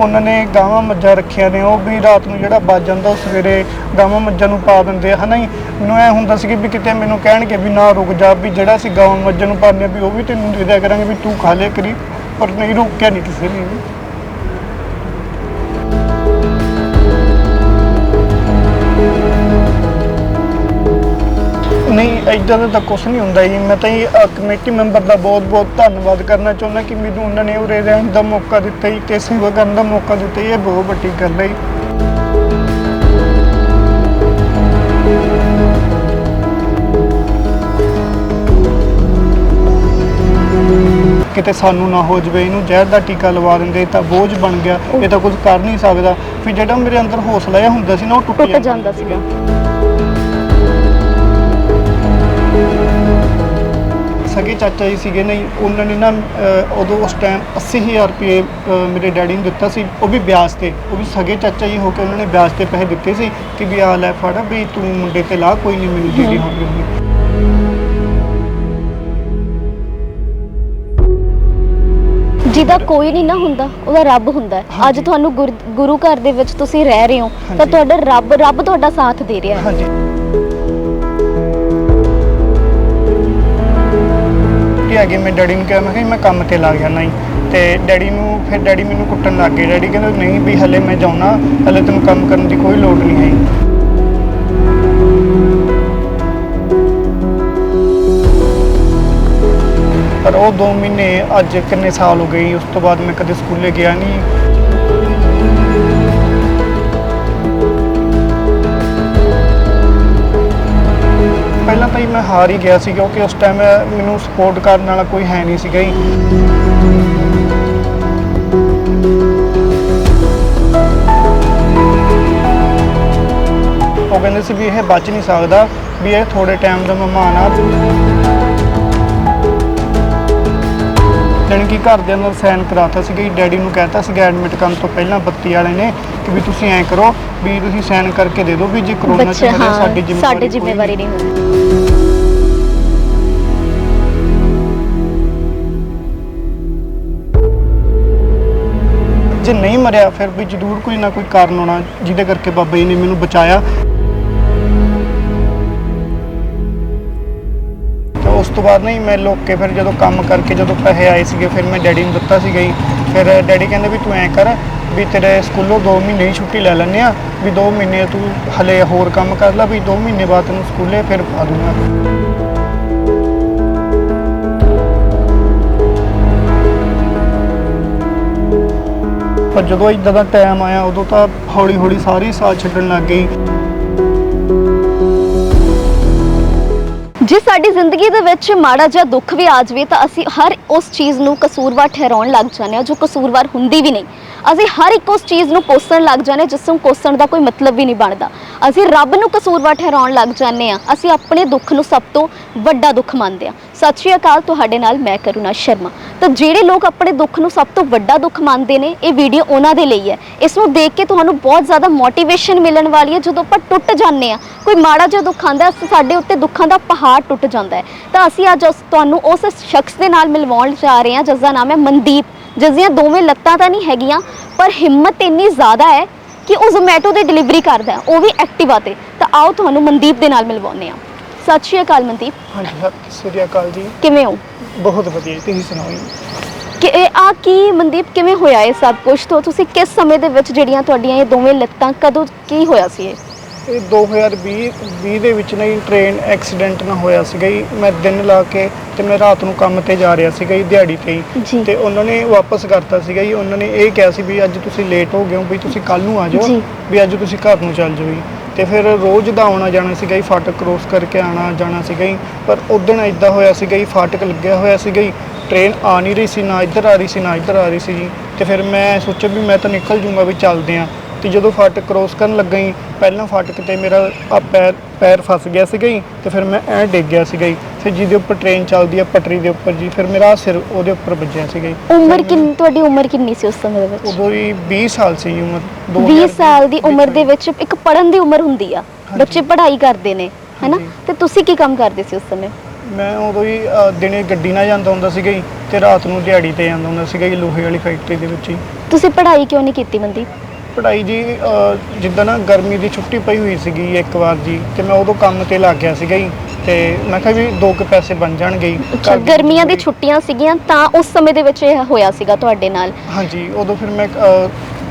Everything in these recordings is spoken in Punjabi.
ਉਹਨਾਂ ਨੇ ਗਾਵਾਂ ਮੱਝਾਂ ਰੱਖੀਆਂ ਨੇ, ਉਹ ਵੀ ਰਾਤ ਨੂੰ ਜਿਹੜਾ ਵੱਜ ਜਾਂਦਾ ਉਹ ਸਵੇਰੇ ਗਾਵਾਂ ਮੱਝਾਂ ਨੂੰ ਪਾ ਦਿੰਦੇ ਆ, ਹਨਾ ਜੀ? ਮੈਨੂੰ ਐ ਹੁੰਦਾ ਸੀ ਕਿ ਵੀ ਕਿਤੇ ਮੈਨੂੰ ਕਹਿਣਗੇ ਵੀ ਨਾ ਰੁਕ ਜਾ, ਵੀ ਜਿਹੜਾ ਅਸੀਂ ਗਾਵਾਂ ਮੱਝਾਂ ਨੂੰ ਪਾਉਂਦੇ ਆ ਵੀ ਉਹ ਵੀ ਤੈਨੂੰ ਦੇ ਦਿਆ ਕਰਾਂਗੇ ਵੀ ਤੂੰ ਖਾ ਲਿਆ ਕਰੀ, ਪਰ ਨਹੀਂ ਰੁਕਿਆ ਨਹੀਂ ਕਿਸੇ ਨੇ ਵੀ। ਨਹੀਂ ਇਦਾਂ ਦਾ ਤਾਂ ਕੁਝ ਨਹੀਂ ਹੁੰਦਾ ਜੀ। ਮੈਂ ਤਾਂ ਅਹ ਕਮੇਟੀ ਮੈਂਬਰ ਦਾ ਬਹੁਤ ਬਹੁਤ ਧੰਨਵਾਦ ਕਰਨਾ ਚਾਹੁੰਦਾ ਕਿ ਮੈਨੂੰ ਉਹਨਾਂ ਨੇ ਉਰੇ ਰਹਿਣ ਦਾ ਮੌਕਾ ਦਿੱਤਾ ਜੀ ਤੇ ਸੇਵਾ ਕਰਨ ਦਾ ਮੌਕਾ ਦਿੱਤਾ ਜੀ। ਇਹ ਬਹੁਤ ਵੱਡੀ ਗੱਲ ਹੈ ਜੀ। ਕਿਤੇ ਸਾਨੂੰ ਨਾ ਹੋ ਜਵੇ ਇਹਨੂੰ ਜ਼ਹਿਰ ਦਾ ਟੀਕਾ ਲਵਾ ਦਿੰਦੇ ਤਾਂ ਬੋਝ ਬਣ ਗਿਆ ਇਹ ਤਾਂ ਕੁਝ ਕਰ ਨਹੀਂ ਸਕਦਾ। ਫਿਰ ਜਿਹੜਾ ਮੇਰੇ ਅੰਦਰ ਹੌਸਲਾ ਜਿਹਾ ਹੁੰਦਾ ਸੀ ਨਾ ਉਹ ਟੁੱਟ ਟੁੱਟ ਜਾਂਦਾ ਸੀਗਾ। ਸਗੇ ਚਾਚਾ ਜੀ ਸੀਗੇ ਨਹੀਂ ਉਹਨਾਂ ਨੇ ਨਾ ਅਹ, ਉਦੋਂ ਉਸ ਟਾਈਮ 80000 ਰੁਪਏ ਅਹ, ਮੇਰੇ ਡੈਡੀ ਨੂੰ ਦਿੱਤਾ ਸੀ ਉਹ ਵੀ ਵਿਆਜ ਤੇ ਉਹ ਵੀ ਸਗੇ ਚਾਚਾ ਜੀ ਹੋ ਕੇ ਉਹਨਾਂ ਨੇ ਵਿਆਜ ਤੇ ਪੈਸੇ ਦਿੱਤੇ ਸੀ ਕਿ ਵੀ ਆ ਲੈ ਫੜ ਵੀ ਤੂੰ ਮੁੰਡੇ ਤੇ ਲਾ ਕੋਈ ਨਹੀਂ ਮੈਨੂੰ ਜਿਹੜੀ ਹੋਣੀ ਜਿਹਦਾ ਕੋਈ ਨਹੀਂ ਨਾ ਹੁੰਦਾ ਉਹਦਾ ਰੱਬ ਹੁੰਦਾ ਹੈ ਅੱਜ ਹਾਂਜੀ। ਤੁਹਾਨੂੰ ਗੁਰ- ਗੁਰੂ ਘਰ ਦੇ ਵਿੱਚ ਤੁਸੀਂ ਰਹਿ ਰਹੇ ਹੋ ਤਾਂ ਹਾਂਜੀ। ਤੁਹਾਡਾ ਰੱਬ ਰੱਬ ਤੁਹਾਡਾ ਸਾਥ ਦੇ ਰਿਹਾ ਹੈ ਹਾਂਜੀ ਕਿ ਅੱਗੇ ਮੈਂ ਡੈਡੀ ਨੂੰ ਕਿਹਾ, ਮੈਂ ਕਿਹਾ ਮੈਂ ਕੰਮ ਤੇ ਲੱਗ ਜਾਣਾ ਜੀ। ਤੇ ਡੈਡੀ ਨੂੰ, ਫਿਰ ਡੈਡੀ ਮੈਨੂੰ ਕੁੱਟਣ ਲੱਗ ਗਏ। ਡੈਡੀ ਕਹਿੰਦੇ ਨਹੀਂ ਵੀ ਹਲੇ ਮੈਂ ਜਾਉਣਾ ਹਲੇ ਤੈਨੂੰ ਕੰਮ ਕਰਨ ਦੀ ਕੋਈ ਲੋੜ ਨਹੀਂ ਹੈ ਪਰ ਉਹ 2 ਮਹੀਨੇ ਅੱਜ ਕਿੰਨੇ ਸਾਲ ਹੋ ਗਏ ਉਸ ਤੋਂ ਬਾਅਦ ਮੈਂ ਕਦੇ ਸਕੂਲੇ ਗਿਆ ਨਹੀਂ। ਪਹਿਲਾਂ ਤਾਂ ਹੀ ਮੈਂ ਹਾਰ ਹੀ ਗਿਆ ਸੀ ਕਿਉਂਕਿ ਉਸ ਟਾਈਮ ਮੈਨੂੰ ਸਪੋਰਟ ਕਰਨ ਵਾਲਾ ਕੋਈ ਹੈ ਨਹੀਂ ਸੀਗਾ ਜੀ। ਉਹ ਕਹਿੰਦੇ ਸੀ ਵੀ ਇਹ ਬਚ ਨਹੀਂ ਸਕਦਾ, ਵੀ ਇਹ ਥੋੜੇ ਟਾਈਮ ਦਾ ਮਹਿਮਾਨ ਆ। ਜਾਣੀ ਕਿ ਘਰ ਦੇ ਅੰਦਰ ਸਾਈਨ ਕਰਾਤਾ ਸੀਗਾ ਜੀ। ਡੈਡੀ ਨੂੰ ਕਹਿਤਾ ਸੀਗਾ ਐਡਮਿਟ ਕਰਨ ਤੋਂ ਪਹਿਲਾਂ ਬੱਤੀ ਵਾਲੇ ਨੇ ਕਿ ਵੀ ਤੁਸੀਂ ਐਂ ਕਰੋ ਵੀ ਤੁਸੀਂ ਸਾਈਨ ਕਰਕੇ ਦੇ ਦਿਓ ਵੀ ਜੇ ਕਰੋਨਾ ਚ ਬੱਚੇ ਮਰੇ ਹਾਂ ਸਾਡੀ ਜ਼ਿੰਮੇਵਾਰੀ ਸਾਡੀ ਕੋਈ ਜ਼ਿੰਮੇਵਾਰੀ ਨਹੀਂ ਹੋਣੀ। ਜੇ ਨਹੀਂ ਮਰਿਆ ਫਿਰ ਵੀ ਜ਼ਰੂਰ ਕੋਈ ਨਾ ਕੋਈ ਕਾਰਨ ਹੋਣਾ ਜਿਹਦੇ ਕਰਕੇ ਬਾਬਾ ਜੀ ਨੇ ਮੈਨੂੰ ਬਚਾਇਆ। ਉਸ ਤੋਂ ਬਾਅਦ ਨਹੀਂ, ਮੈਂ ਲੋਕ ਕੇ ਫਿਰ ਜਦੋਂ ਕੰਮ ਕਰਕੇ ਜਦੋਂ ਪੈਸੇ ਆਏ ਸੀਗੇ, ਫਿਰ ਮੈਂ ਡੈਡੀ ਨੂੰ ਦਿੱਤਾ ਸੀਗਾ ਜੀ ਫਿਰ ਡੈਡੀ ਕਹਿੰਦੇ ਵੀ ਤੂੰ ਐਂ ਕਰ ਵੀ ਤੇਰੇ ਸਕੂਲੋਂ 2 ਮਹੀਨੇ ਦੀ ਛੁੱਟੀ ਲੈ ਲੈਂਦੇ ਆ ਵੀ 2 ਮਹੀਨੇ ਤੂੰ ਹਲੇ ਹੋਰ ਕੰਮ ਕਰ ਲੈ, ਵੀ 2 ਮਹੀਨੇ ਬਾਅਦ ਤੈਨੂੰ ਸਕੂਲੇ ਫਿਰ ਪਾ ਦੂੰਗਾ। ਪਰ ਜਦੋਂ ਇਦਾਂ ਦਾ ਟਾਈਮ ਆਇਆ, ਉਦੋਂ ਤਾਂ ਹੌਲੀ ਹੌਲੀ ਸਾਰੀ ਸਾਥ ਛੱਡਣ ਲੱਗ ਗਈ। ਜੇ ਸਾਡੀ ਜ਼ਿੰਦਗੀ ਦੇ ਵਿੱਚ ਮਾੜਾ ਜਿਹਾ ਦੁੱਖ ਵੀ ਆ ਜਾਵੇ ਤਾਂ ਅਸੀਂ ਹਰ ਉਸ ਚੀਜ਼ ਨੂੰ ਕਸੂਰਵਾਰ ਠਹਿਰਾਉਣ ਲੱਗ ਜਾਂਦੇ ਹਾਂ, ਜੋ ਕਸੂਰਵਾਰ ਹੁੰਦੀ ਵੀ ਨਹੀਂ। ਅਸੀਂ ਹਰ ਇੱਕ ਉਸ ਚੀਜ਼ ਨੂੰ ਕੋਸਣ ਲੱਗ ਜਾਂਦੇ ਹਾਂ, ਜਿਸ ਨੂੰ ਕੋਸਣ ਦਾ ਕੋਈ ਮਤਲਬ ਵੀ ਨਹੀਂ ਬਣਦਾ। ਅਸੀਂ ਰੱਬ ਨੂੰ ਕਸੂਰਵਾਰ ਠਹਿਰਾਉਣ ਲੱਗ ਜਾਂਦੇ ਹਾਂ, ਅਸੀਂ ਆਪਣੇ ਦੁੱਖ ਨੂੰ ਸਭ ਤੋਂ ਵੱਡਾ ਦੁੱਖ ਮੰਨਦੇ ਹਾਂ। ਸਤਿ ਸ਼੍ਰੀ ਅਕਾਲ, ਤੁਹਾਡੇ ਨਾਲ ਮੈਂ ਕਰੁਣਾ ਸ਼ਰਮਾ। ਤਾਂ ਜਿਹੜੇ ਲੋਕ ਆਪਣੇ ਦੁੱਖ ਨੂੰ ਸਭ ਤੋਂ ਵੱਡਾ ਦੁੱਖ ਮੰਨਦੇ ਨੇ, ਇਹ ਵੀਡੀਓ ਉਹਨਾਂ ਦੇ ਲਈ ਹੈ। ਇਸ ਨੂੰ ਦੇਖ ਕੇ ਤੁਹਾਨੂੰ ਬਹੁਤ ਜ਼ਿਆਦਾ ਮੋਟੀਵੇਸ਼ਨ ਮਿਲਣ ਵਾਲੀ ਹੈ, ਜਦੋਂ ਆਪਾਂ ਟੁੱਟ ਜਾਂਦੇ ਆ ਕੋਈ ਮਾੜਾ ਜਿਹਾ ਦੁੱਖ ਆਉਂਦਾ ਸਾਡੇ ਉੱਤੇ ਦੁੱਖਾਂ ਦਾ ਪਹਾੜ ਟੁੱਟ ਜਾਂਦਾ ਹੈ। ਤਾਂ ਅਸੀਂ ਅੱਜ ਉਸ ਤੁਹਾਨੂੰ ਉਸ ਸ਼ਖਸ ਦੇ ਨਾਲ ਮਿਲਵਾਉਣ ਜਾ ਰਹੇ ਹਾਂ ਜਿਸ ਦਾ ਨਾਮ ਹੈ ਮਨਦੀਪ। ਜਿਸ ਦੀਆਂ ਦੋਵੇਂ ਲੱਤਾਂ ਤਾਂ ਨਹੀਂ ਹੈਗੀਆਂ, ਪਰ ਹਿੰਮਤ ਇੰਨੀ ਜ਼ਿਆਦਾ ਹੈ ਕਿ ਉਹ ਜ਼ੋਮੈਟੋ ਦੇ ਡਿਲੀਵਰੀ ਕਰਦਾ ਉਹ ਵੀ ਐਕਟਿਵਾ ਤੇ। ਤਾਂ ਆਓ ਤੁਹਾਨੂੰ ਮਨਦੀਪ ਦੇ ਨਾਲ ਮਿਲਵਾਉਂਦੇ ਹਾਂ। ਸਤਿ ਸ਼੍ਰੀ ਅਕਾਲ ਮਨਦੀਪ। ਹਾਂਜੀ ਸਤਿ ਸ੍ਰੀ ਅਕਾਲ ਜੀ। ਕਿਵੇਂ ਹੋ? ਬਹੁਤ ਵਧੀਆ ਤੁਸੀਂ ਸੁਣਾਓ ਜੀ? ਕਿ ਇਹ ਆ ਕੀ ਮਨਦੀਪ ਕਿਵੇਂ ਹੋਇਆ ਇਹ ਸਭ ਕੁਝ ਤੋਂ ਤੁਸੀਂ ਕਿਸ ਸਮੇਂ ਦੇ ਵਿੱਚ ਜਿਹੜੀਆਂ ਤੁਹਾਡੀਆਂ ਇਹ ਦੋਵੇਂ ਲੱਤਾਂ ਕਦੋਂ ਕੀ ਹੋਇਆ ਸੀ ਇਹ? ਇਹ 2020 20 ਦੇ ਵਿੱਚ ਨਹੀਂ ਟ੍ਰੇਨ ਐਕਸੀਡੈਂਟ ਨਾ ਹੋਇਆ ਸੀਗਾ ਜੀ। ਮੈਂ ਦਿਨ ਲਾ ਕੇ ਤੇ ਮੈਂ ਰਾਤ ਨੂੰ ਕੰਮ ਤੇ ਜਾ ਰਿਹਾ ਸੀਗਾ ਜੀ ਦਿਹਾੜੀ ਤੇ ਜੀ। ਹੀ ਤੇ ਉਹਨਾਂ ਨੇ ਵਾਪਸ ਕਰਤਾ ਸੀਗਾ ਜੀ। ਉਹਨਾਂ ਨੇ ਇਹ ਕਿਹਾ ਸੀ ਵੀ ਅੱਜ ਤੁਸੀਂ ਲੇਟ ਹੋ ਗਏ ਹੋ ਵੀ ਤੁਸੀਂ ਕੱਲ ਨੂੰ ਆ ਜਾਓ ਜੀ। ਵੀ ਅੱਜ ਤੁਸੀਂ ਘਰ ਨੂੰ ਚੱਲ ਜਾਓ ਜੀ। ਤੇ ਫਿਰ ਰੋਜ਼ ਦਾ ਆਉਣਾ ਜਾਣਾ ਸੀਗਾ ਜੀ ਫਾਟਕ ਕ੍ਰੋਸ ਕਰਕੇ ਆਣਾ ਜਾਣਾ ਸੀਗਾ ਜੀ। ਪਰ ਉਦੋਂ ਇਦਾਂ ਹੋਇਆ ਸੀਗਾ ਜੀ ਫਾਟਕ ਲੱਗਿਆ ਹੋਇਆ ਸੀਗਾ ਜੀ। ਟ੍ਰੇਨ ਆ ਨਹੀਂ ਰਹੀ ਸੀ ਨਾ ਇੱਧਰ ਆ ਰਹੀ ਸੀ ਨਾ ਇੱਧਰ ਆ ਰਹੀ ਸੀ ਜੀ। ਤੇ ਫਿਰ ਮੈਂ ਸੋਚਿਆ ਵੀ ਮੈਂ ਤਾਂ ਨਿਕਲ ਜੂੰਗਾ ਵੀ ਚੱਲਦੇ ਆਂ ਤੇ ਜਦੋਂ ਫਾਟਕ ਕ੍ਰੋਸ ਕਰਨ ਲੱਗਾ ਜੀ ਪਹਿਲਾਂ ਫਾਟਕ ਤੇ ਮੇਰਾ ਆ ਪੈਰ ਪੈਰ ਫਸ ਗਿਆ ਸੀਗਾ ਜੀ ਤੇ ਫਿਰ ਮੈਂ ਐ ਡਿੱਗ ਗਿਆ ਸੀਗਾ ਜੀ ਫਿਰ ਜਿਹਦੇ ਉੱਪਰ ਟ੍ਰੇਨ ਚੱਲਦੀ ਆ ਪਟਰੀ ਦੇ ਉੱਪਰ ਜੀ ਫਿਰ ਮੇਰਾ ਆਹ ਸਿਰ ਉਹਦੇ ਉੱਪਰ ਵੱਜਿਆ ਸੀਗਾ ਜੀ। ਉਮਰ ਕਿੰਨੀ ਤੁਹਾਡੀ ਉਮਰ ਕਿੰਨੀ ਸੀ ਉਸ ਸਮੇਂ ਦੇ ਵਿੱਚ? ਉਦੋਂ ਹੀ 20 ਸਾਲ ਸੀ ਜੀ ਉਮਰ 20 ਸਾਲ ਦੀ ਉਮਰ ਦੇ ਵਿੱਚ ਵਿੱਚ ਇੱਕ ਪੜਨ ਦੀ ਉਮਰ ਹੁੰਦੀ ਆ ਹਾਂਜੀ। ਬੱਚੇ ਪੜ੍ਹਾਈ ਕਰਦੇ ਨੇ ਹੈਨਾ? ਹਾਂਜੀ। ਤੇ ਤੁਸੀਂ ਕੀ ਕੰਮ ਕਰਦੇ ਸੀ ਉਸ ਸਮੇਂ? ਮੈਂ ਉਦੋਂ ਹੀ ਅ, ਦਿਨੇ ਗੱਡੀ ਨਾਲ ਜਾਂਦਾ ਹੁੰਦਾ ਸੀਗਾ ਜੀ ਤੇ ਰਾਤ ਨੂੰ ਦਿਹਾੜੀ ਤੇ ਜਾਂਦਾ ਹੁੰਦਾ ਸੀਗਾ ਜੀ ਲੋਹੇ ਵਾਲੀ ਫੈਕਟਰੀ ਦੇ ਵਿੱਚ ਹੀ ਤੁਸੀਂ ਪੜ੍ਹਾਈ ਕਿਉਂ ਨਹੀਂ ਕੀਤੀ ਮਨਦੀਪ ਪੜ੍ਹਾਈ ਜੀ ਅਹ, ਜਿੱਦਾਂ ਨਾ ਗਰਮੀ ਦੀ ਛੁੱਟੀ ਪਈ ਹੋਈ ਸੀਗੀ ਇੱਕ ਵਾਰ ਜੀ ਤੇ ਮੈਂ ਉਦੋਂ ਕੰਮ ਤੇ ਲੱਗ ਗਿਆ ਸੀਗਾ ਜੀ ਤੇ ਮੈਂ ਕਿਹਾ ਵੀ ਦੋ ਕੁ ਪੈਸੇ ਬਣ ਜਾਣਗੇ ਜੀ। ਅੱਛਾ ਘਰ ਦੀ ਗਰਮੀਆਂ ਦੀ ਛੁੱਟੀਆਂ ਸੀਗੀਆਂ ਤਾਂ ਉਸ ਸਮੇਂ ਦੇ ਵਿੱਚ ਇਹ ਹੋਇਆ ਸੀਗਾ ਤੁਹਾਡੇ ਨਾਲ? ਹਾਂਜੀ ਉਦੋਂ ਫਿਰ ਮੈਂ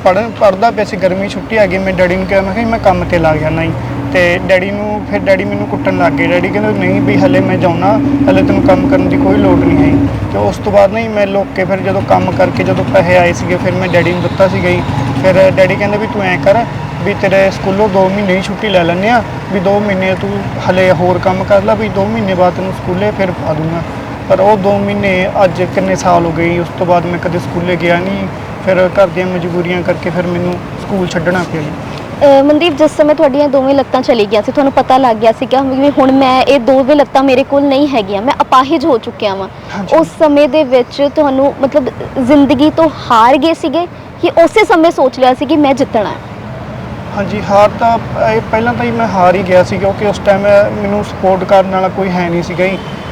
ਪੜ੍ਹਨ ਪੜ੍ਹਦਾ ਪਿਆ ਸੀ ਗਰਮੀ ਦੀ ਛੁੱਟੀ ਆ ਗਈ ਮੈਂ ਡੈਡੀ ਨੂੰ ਕਿਹਾ ਮੈਂ ਕਿਹਾ ਜੀ ਮੈਂ ਕੰਮ ਤੇ ਲੱਗ ਜਾਣਾ ਜੀ। ਤੇ ਡੈਡੀ ਨੂੰ, ਫਿਰ ਡੈਡੀ ਮੈਨੂੰ ਕੁੱਟਣ ਲੱਗ ਗਏ। ਡੈਡੀ ਕਹਿੰਦੇ, ਨਹੀਂ ਵੀ ਹਲੇ ਮੈਂ ਜਾਉਣਾ, ਹਲੇ ਤੈਨੂੰ ਕੰਮ ਕਰਨ ਦੀ ਕੋਈ ਲੋੜ ਨਹੀਂ ਹੈ ਤੇ ਉਸ ਤੋਂ ਬਾਅਦ ਨਹੀਂ ਮੈਂ ਲੋਕ ਕੇ ਫਿਰ ਜਦੋਂ ਕੰਮ ਕਰਕੇ ਜਦੋਂ ਪੈਸੇ ਆਏ ਸੀਗੇ, ਫਿਰ ਮੈਂ ਡੈਡੀ ਨੂੰ ਦਿੱਤਾ ਸੀਗਾ ਜੀ। ਫਿਰ ਡੈਡੀ ਕਹਿੰਦੇ ਵੀ ਤੂੰ ਐਂ ਕਰ ਵੀ ਤੇਰੇ ਸਕੂਲੋਂ 2 ਮਹੀਨੇ ਦੀ ਛੁੱਟੀ ਲੈ ਲੈਂਦੇ ਆ ਵੀ 2 ਮਹੀਨੇ ਤੂੰ ਹਲੇ ਹੋਰ ਕੰਮ ਕਰ ਲੈ, ਵੀ 2 ਮਹੀਨੇ ਬਾਅਦ ਤੈਨੂੰ ਸਕੂਲੇ ਫਿਰ ਪਾ ਦੂੰਗਾ। ਪਰ ਉਹ 2 ਮਹੀਨੇ ਅੱਜ ਕਿੰਨੇ ਸਾਲ ਹੋ ਗਏ ਉਸ ਤੋਂ ਬਾਅਦ ਮੈਂ ਕਦੇ ਸਕੂਲੇ ਗਿਆ ਨਹੀਂ। ਫਿਰ ਘਰ ਦੀਆਂ ਮਜਬੂਰੀਆਂ ਕਰਕੇ ਫਿਰ ਮੈਨੂੰ ਸਕੂਲ ਛੱਡਣਾ ਪਿਆ ਅਹ ਮਨਦੀਪ ਜਿਸ ਸਮੇਂ ਤੁਹਾਡੀਆਂ ਦੋਵੇਂ ਲੱਤਾਂ ਚਲੀ ਗਈਆਂ ਸੀ ਤੁਹਾਨੂੰ ਪਤਾ ਲੱਗ ਗਿਆ ਸੀਗਾ ਵੀ ਹੁਣ ਮੈਂ ਇਹ ਦੋਵੇਂ ਲੱਤਾਂ ਮੇਰੇ ਕੋਲ ਨਹੀਂ ਹੈਗੀਆਂ ਮੈਂ ਅਪਾਹਿਜ ਹੋ ਚੁੱਕਿਆ ਵਾਂ। ਹਾਂਜੀ। ਉਸ ਸਮੇਂ ਦੇ ਵਿੱਚ ਤੁਹਾਨੂੰ ਮਤਲਬ ਜ਼ਿੰਦਗੀ ਤੋਂ ਹਾਰ ਗਏ ਸੀਗੇ ਕਿ ਉਸੇ ਸਮੇਂ ਸੋਚ ਲਿਆ ਸੀ ਕਿ ਮੈਂ ਜਿੱਤਣਾ ਹੈ? ਹਾਂਜੀ ਹਾਰ ਤਾਂ ਇਹ ਪਹਿਲਾਂ ਤਾਂ ਹੀ ਮੈਂ ਹਾਰ ਹੀ ਗਿਆ ਸੀ ਕਿਉਂਕਿ ਉਸ ਟਾਈਮ ਮੈਨੂੰ ਸਪੋਰਟ ਕਰਨ ਵਾਲਾ ਕੋਈ ਹੈ ਨਹੀਂ ਸੀਗਾ